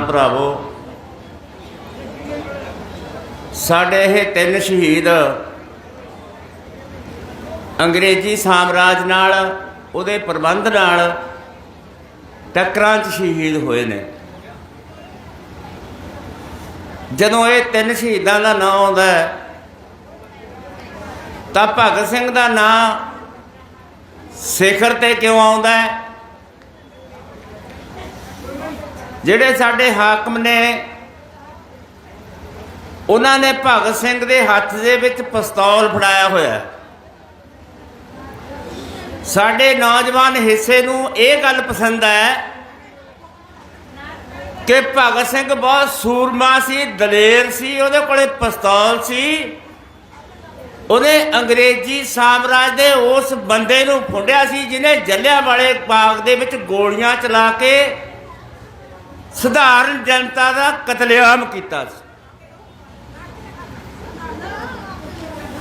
ਭਰਾਵੋ, ਸਾਡੇ ਇਹ ਤਿੰਨ ਸ਼ਹੀਦ ਅੰਗਰੇਜ਼ੀ ਸਾਮਰਾਜ ਨਾਲ, ਉਹਦੇ ਪ੍ਰਬੰਧ ਨਾਲ ਟੱਕਰਾਂ 'ਚ ਸ਼ਹੀਦ ਹੋਏ ਨੇ। ਜਦੋਂ ਇਹ ਤਿੰਨ ਸ਼ਹੀਦਾਂ ਦਾ ਨਾਮ ਆਉਂਦਾ ਤਾਂ ਭਗਤ ਸਿੰਘ ਦਾ ਨਾਮ ਸਿਖਰ ਤੇ ਕਿਉਂ ਆਉਂਦਾ ਹੈ? ਜਿਹੜੇ ਸਾਡੇ ਹਾਕਮ ਨੇ, ਉਹਨਾਂ ਨੇ ਭਗਤ ਸਿੰਘ ਦੇ ਹੱਥ ਦੇ ਵਿੱਚ ਪਿਸਤੌਲ ਫੜਾਇਆ ਹੋਇਆ। ਸਾਡੇ ਨੌਜਵਾਨ ਹਿੱਸੇ ਨੂੰ ਇਹ ਗੱਲ ਪਸੰਦ ਹੈ ਕਿ ਭਗਤ ਸਿੰਘ ਬਹੁਤ ਸੂਰਮਾ ਸੀ, ਦਲੇਰ ਸੀ, ਉਹਦੇ ਕੋਲੇ ਪਿਸਤੌਲ ਸੀ। ਉਹਨੇ ਅੰਗਰੇਜ਼ੀ ਸਾਮਰਾਜ ਦੇ ਉਸ ਬੰਦੇ ਨੂੰ ਫੁੰਡਿਆ ਸੀ, ਜਿਹਨੇ ਜੱਲਿਆਂ ਵਾਲੇ ਬਾਗ ਦੇ ਵਿੱਚ ਗੋਲੀਆਂ ਚਲਾ ਕੇ ਸਧਾਰਨ ਜਨਤਾ ਦਾ ਕਤਲੇਆਮ ਕੀਤਾ ਸੀ।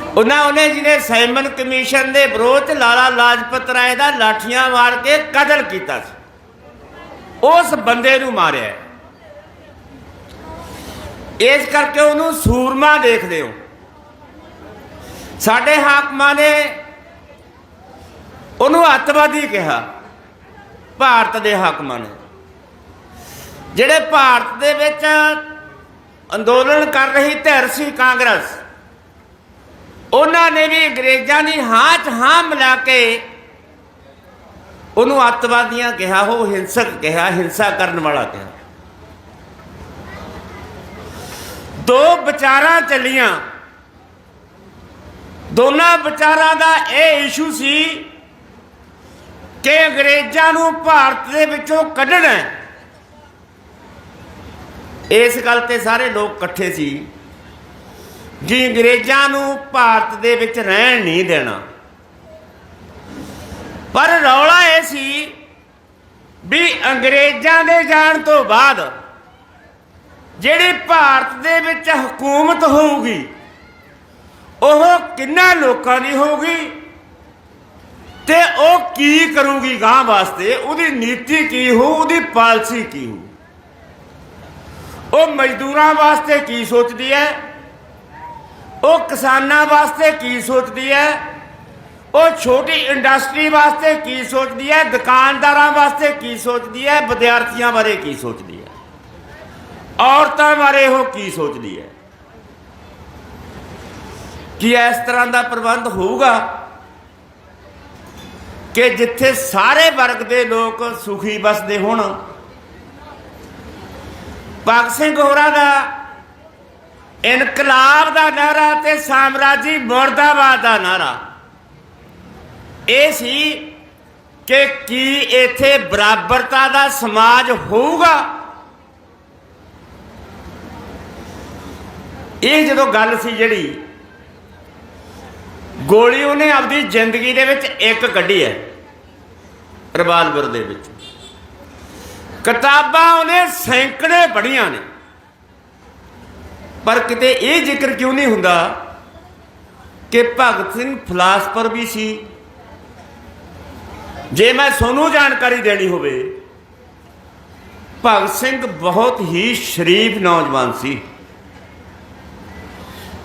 ਉਹਨਾਂ ਉਹਨੇ ਜਿਹਨੇ ਸਾਈਮਨ ਕਮਿਸ਼ਨ ਦੇ ਵਿਰੋਧ 'ਚ ਲਾਲਾ ਲਾਜਪਤ ਰਾਏ ਦਾ ਲਾਠੀਆਂ ਮਾਰ ਕੇ ਕਤਲ ਕੀਤਾ ਸੀ। ਉਸ ਬੰਦੇ ਨੂੰ ਮਾਰਿਆ। ਇਸ ਕਰਕੇ ਉਹਨੂੰ ਸੂਰਮਾ ਦੇਖਦੇ ਹੋ। ਸਾਡੇ ਹਾਕਮਾਂ ਨੇ ਉਹਨੂੰ ਅੱਤਵਾਦੀ ਕਿਹਾ, ਭਾਰਤ ਦੇ ਹਾਕਮਾਂ ਨੇ। ਜਿਹੜੇ ਭਾਰਤ ਦੇ ਵਿੱਚ ਅੰਦੋਲਨ ਕਰ ਰਹੀ ਧਿਰ ਸੀ ਕਾਂਗਰਸ, ਉਹਨਾਂ ਨੇ ਵੀ ਅੰਗਰੇਜ਼ਾਂ ਦੀ ਹਾਂ 'ਚ ਹਾਂ ਮਿਲਾ ਕੇ ਉਹਨੂੰ ਅੱਤਵਾਦੀਆਂ ਕਿਹਾ, ਉਹ ਹਿੰਸਕ ਕਿਹਾ, ਹਿੰਸਾ ਕਰਨ ਵਾਲਾ ਕਿਹਾ। ਦੋ ਵਿਚਾਰਾਂ ਚੱਲੀਆਂ। ਦੋਨਾਂ ਵਿਚਾਰਾਂ ਦਾ ਇਹ ਇਸ਼ੂ ਸੀ ਕਿ ਅੰਗਰੇਜ਼ਾਂ ਨੂੰ ਭਾਰਤ ਦੇ ਵਿੱਚੋਂ ਕੱਢਣਾ ਹੈ। ਇਸ ਗੱਲ ਤੇ ਸਾਰੇ ਲੋਕ ਇਕੱਠੇ ਸੀ ਕਿ ਅੰਗਰੇਜ਼ਾਂ ਨੂੰ ਭਾਰਤ ਦੇ ਵਿੱਚ ਰਹਿਣ ਨਹੀਂ ਦੇਣਾ। ਪਰ ਰੌਲਾ ਇਹ ਸੀ ਵੀ ਅੰਗਰੇਜ਼ਾਂ ਦੇ ਜਾਣ ਤੋਂ ਬਾਅਦ ਜਿਹੜੀ ਭਾਰਤ ਦੇ ਵਿੱਚ ਹਕੂਮਤ ਹੋਊਗੀ, ਉਹ ਕਿੰਨਾ ਲੋਕਾਂ ਦੀ ਹੋਊਗੀ ਤੇ ਉਹ ਕੀ ਕਰੂਗੀ ਗਾਂ ਵਾਸਤੇ, ਉਹਦੀ ਨੀਤੀ ਕੀ ਹੋਊ, ਉਹਦੀ ਪਾਲਿਸੀ ਕੀ ਹੋਊ। ਉਹ ਮਜ਼ਦੂਰਾਂ ਵਾਸਤੇ ਕੀ ਸੋਚਦੀ ਹੈ ਉਹ ਕਿਸਾਨਾਂ ਵਾਸਤੇ ਕੀ ਸੋਚਦੀ ਹੈ ਉਹ ਛੋਟੀ ਇੰਡਸਟਰੀ ਵਾਸਤੇ ਕੀ ਸੋਚਦੀ ਹੈ ਦੁਕਾਨਦਾਰਾਂ ਵਾਸਤੇ ਕੀ ਸੋਚਦੀ ਹੈ ਵਿਦਿਆਰਥੀਆਂ ਬਾਰੇ ਕੀ ਸੋਚਦੀ ਹੈ ਔਰਤਾਂ ਬਾਰੇ ਉਹ ਕੀ ਸੋਚਦੀ ਹੈ ਕਿ ਇਸ ਤਰ੍ਹਾਂ ਦਾ ਪ੍ਰਬੰਧ ਹੋਊਗਾ ਕਿ ਜਿੱਥੇ ਸਾਰੇ ਵਰਗ ਦੇ ਲੋਕ ਸੁਖੀ ਬਸਦੇ ਹੋਣ ਭਗਤ ਸਿੰਘ ਹੋਰਾਂ ਦਾ ਇਨਕਲਾਬ ਦਾ ਨਾਰਾ ਤੇ ਸਾਮਰਾਜੀ ਮੁਰਦਾਬਾਦ ਦਾ ਨਾਰਾ ਇਹ ਸੀ ਕਿ ਕੀ ਇੱਥੇ ਬਰਾਬਰਤਾ ਦਾ ਸਮਾਜ ਹੋਊਗਾ? ਇਹ ਜਦੋਂ ਗੱਲ ਸੀ ਜਿਹੜੀ, ਗੋਲੀ ਉਹਨੇ ਆਪਣੀ ਜ਼ਿੰਦਗੀ ਦੇ ਵਿੱਚ ਇੱਕ ਕੱਢੀ ਹੈ ਰਿਵਾਲਵਰ ਦੇ ਵਿੱਚ। ਕਿਤਾਬਾਂ ਉਹਨੇ ਸੈਂਕੜੇ ਪੜ੍ਹੀਆਂ ਨੇ। ਪਰ ਕਿਤੇ ਇਹ ਜ਼ਿਕਰ ਕਿਉਂ ਨਹੀਂ ਹੁੰਦਾ ਕਿ ਭਗਤ ਸਿੰਘ ਫਲਾਸਫਰ ਵੀ ਸੀ? ਜੇ ਮੈਂ ਤੁਹਾਨੂੰ ਜਾਣਕਾਰੀ ਦੇਣੀ ਹੋਵੇ, ਭਗਤ ਸਿੰਘ ਬਹੁਤ ਹੀ ਸ਼ਰੀਫ ਨੌਜਵਾਨ ਸੀ।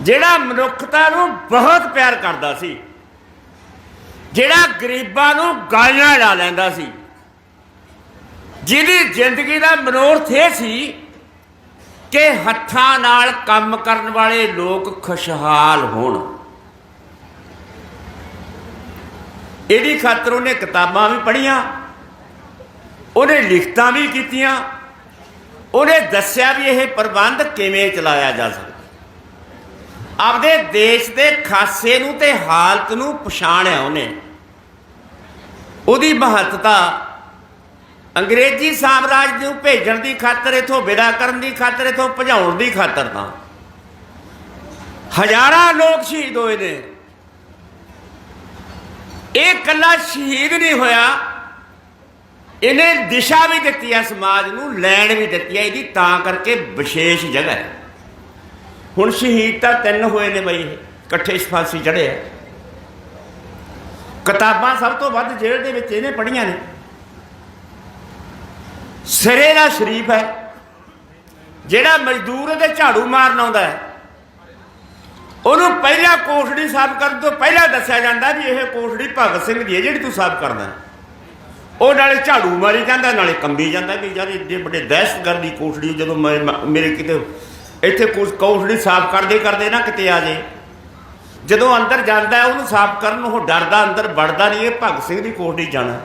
ਜਿਹੜਾ ਮਨੁੱਖਤਾ ਨੂੰ ਬਹੁਤ ਪਿਆਰ ਕਰਦਾ ਸੀ, ਜਿਹੜਾ ਗਰੀਬਾਂ ਨੂੰ ਗਾਲੀਆਂ ਲਾ ਲੈਂਦਾ ਸੀ। ਜਿਹਦੀ ਜ਼ਿੰਦਗੀ ਦਾ ਮਨੋਰਥ ਇਹ ਸੀ ਕਿ ਹੱਥਾਂ ਨਾਲ ਕੰਮ ਕਰਨ ਵਾਲੇ ਲੋਕ ਖੁਸ਼ਹਾਲ ਹੋਣ। ਇਹਦੀ ਖਾਤਰ ਉਹਨੇ ਕਿਤਾਬਾਂ ਵੀ ਪੜ੍ਹੀਆਂ, ਉਹਨੇ ਲਿਖਤਾਂ ਵੀ ਕੀਤੀਆਂ, ਉਹਨੇ ਦੱਸਿਆ ਵੀ ਇਹ ਪ੍ਰਬੰਧ ਕਿਵੇਂ ਚਲਾਇਆ ਜਾ ਸਕਦਾ। ਆਪਦੇ ਦੇਸ਼ ਦੇ ਖਾਸੇ ਨੂੰ ਤੇ ਹਾਲਤ ਨੂੰ ਪਛਾਣਿਆ ਉਹਨੇ। ਉਹਦੀ ਮਹੱਤਤਾ ਅੰਗਰੇਜ਼ੀ ਸਾਮਰਾਜ ਨੂੰ ਭੇਜਣ ਦੀ ਖਾਤਰ, ਇਥੋਂ ਵਿਦਾ ਕਰਨ ਦੀ ਖਾਤਰ, ਇਥੋਂ ਭਜਾਉਣ ਦੀ ਖਾਤਰ ਤਾਂ। ਹਜ਼ਾਰਾਂ ਲੋਕ ਸ਼ਹੀਦ ਹੋਏ ਨੇ। ਇਹ ਕੱਲਾ ਸ਼ਹੀਦ ਨਹੀਂ ਹੋਇਆ। ਇਹਨੇ ਦਿਸ਼ਾ ਵੀ ਦਿੱਤੀ ਹੈ ਸਮਾਜ ਨੂੰ ਲੈਣ ਵੀ ਦਿੱਤੀ ਹੈ ਇਹਦੀ ਤਾਂ ਕਰਕੇ ਵਿਸ਼ੇਸ਼ ਜਗ੍ਹਾ ਹੈ। ਹੁਣ ਸ਼ਹੀਦ ਤਾਂ ਤਿੰਨ ਹੋਏ ਨੇ ਬਈ ਇਹ ਇਕੱਠੇ ਫਾਂਸੀ ਚੜ੍ਹੇ ਆ। ਕਿਤਾਬਾਂ ਸਭ ਤੋਂ ਵੱਧ ਜੇਲ੍ਹ ਦੇ ਵਿੱਚ ਇਹਨੇ ਪੜ੍ਹੀਆਂ ਨੇ। ਸਿਰੇ ਦਾ ਸ਼ਰੀਫ ਹੈ। ਜਿਹੜਾ ਮਜ਼ਦੂਰ ਉਹਦੇ ਝਾੜੂ ਮਾਰਨ ਆਉਂਦਾ ਹੈ। ਉਹਨੂੰ ਪਹਿਲਾਂ ਕੋਠੜੀ ਸਾਫ਼ ਕਰਨ ਤੋਂ ਪਹਿਲਾਂ ਦੱਸਿਆ ਜਾਂਦਾ ਵੀ ਇਹ ਕੋਠੜੀ ਭਗਤ ਸਿੰਘ ਦੀ ਹੈ, ਜਿਹੜੀ ਤੂੰ ਸਾਫ਼ ਕਰਦਾ ਉਹ ਨਾਲੇ ਝਾੜੂ ਮਾਰੀ ਜਾਂਦਾ, ਨਾਲੇ ਕੰਬੀ ਜਾਂਦਾ, ਵੀ ਯਾਰ ਇੱਡੇ ਵੱਡੇ ਦਹਿਸ਼ਤਗਰਦੀ ਕੋਠੜੀ ਜਦੋਂ ਮੈਂ- ਮੇਰੇ ਕਿਤੇ ਇੱਥੇ ਕੋਠੜੀ ਸਾਫ਼ ਕਰਦੇ ਕਰਦੇ ਨਾ ਕਿਤੇ ਆ ਜੇ ਜਦੋਂ ਅੰਦਰ ਜਾਂਦਾ ਉਹਨੂੰ ਸਾਫ਼ ਕਰਨ ਉਹ ਡਰਦਾ, ਅੰਦਰ ਵੜਦਾ ਨਹੀਂ, ਇਹ ਭਗਤ ਸਿੰਘ ਦੀ ਕੋਠੜੀ ਜਾਣਾ।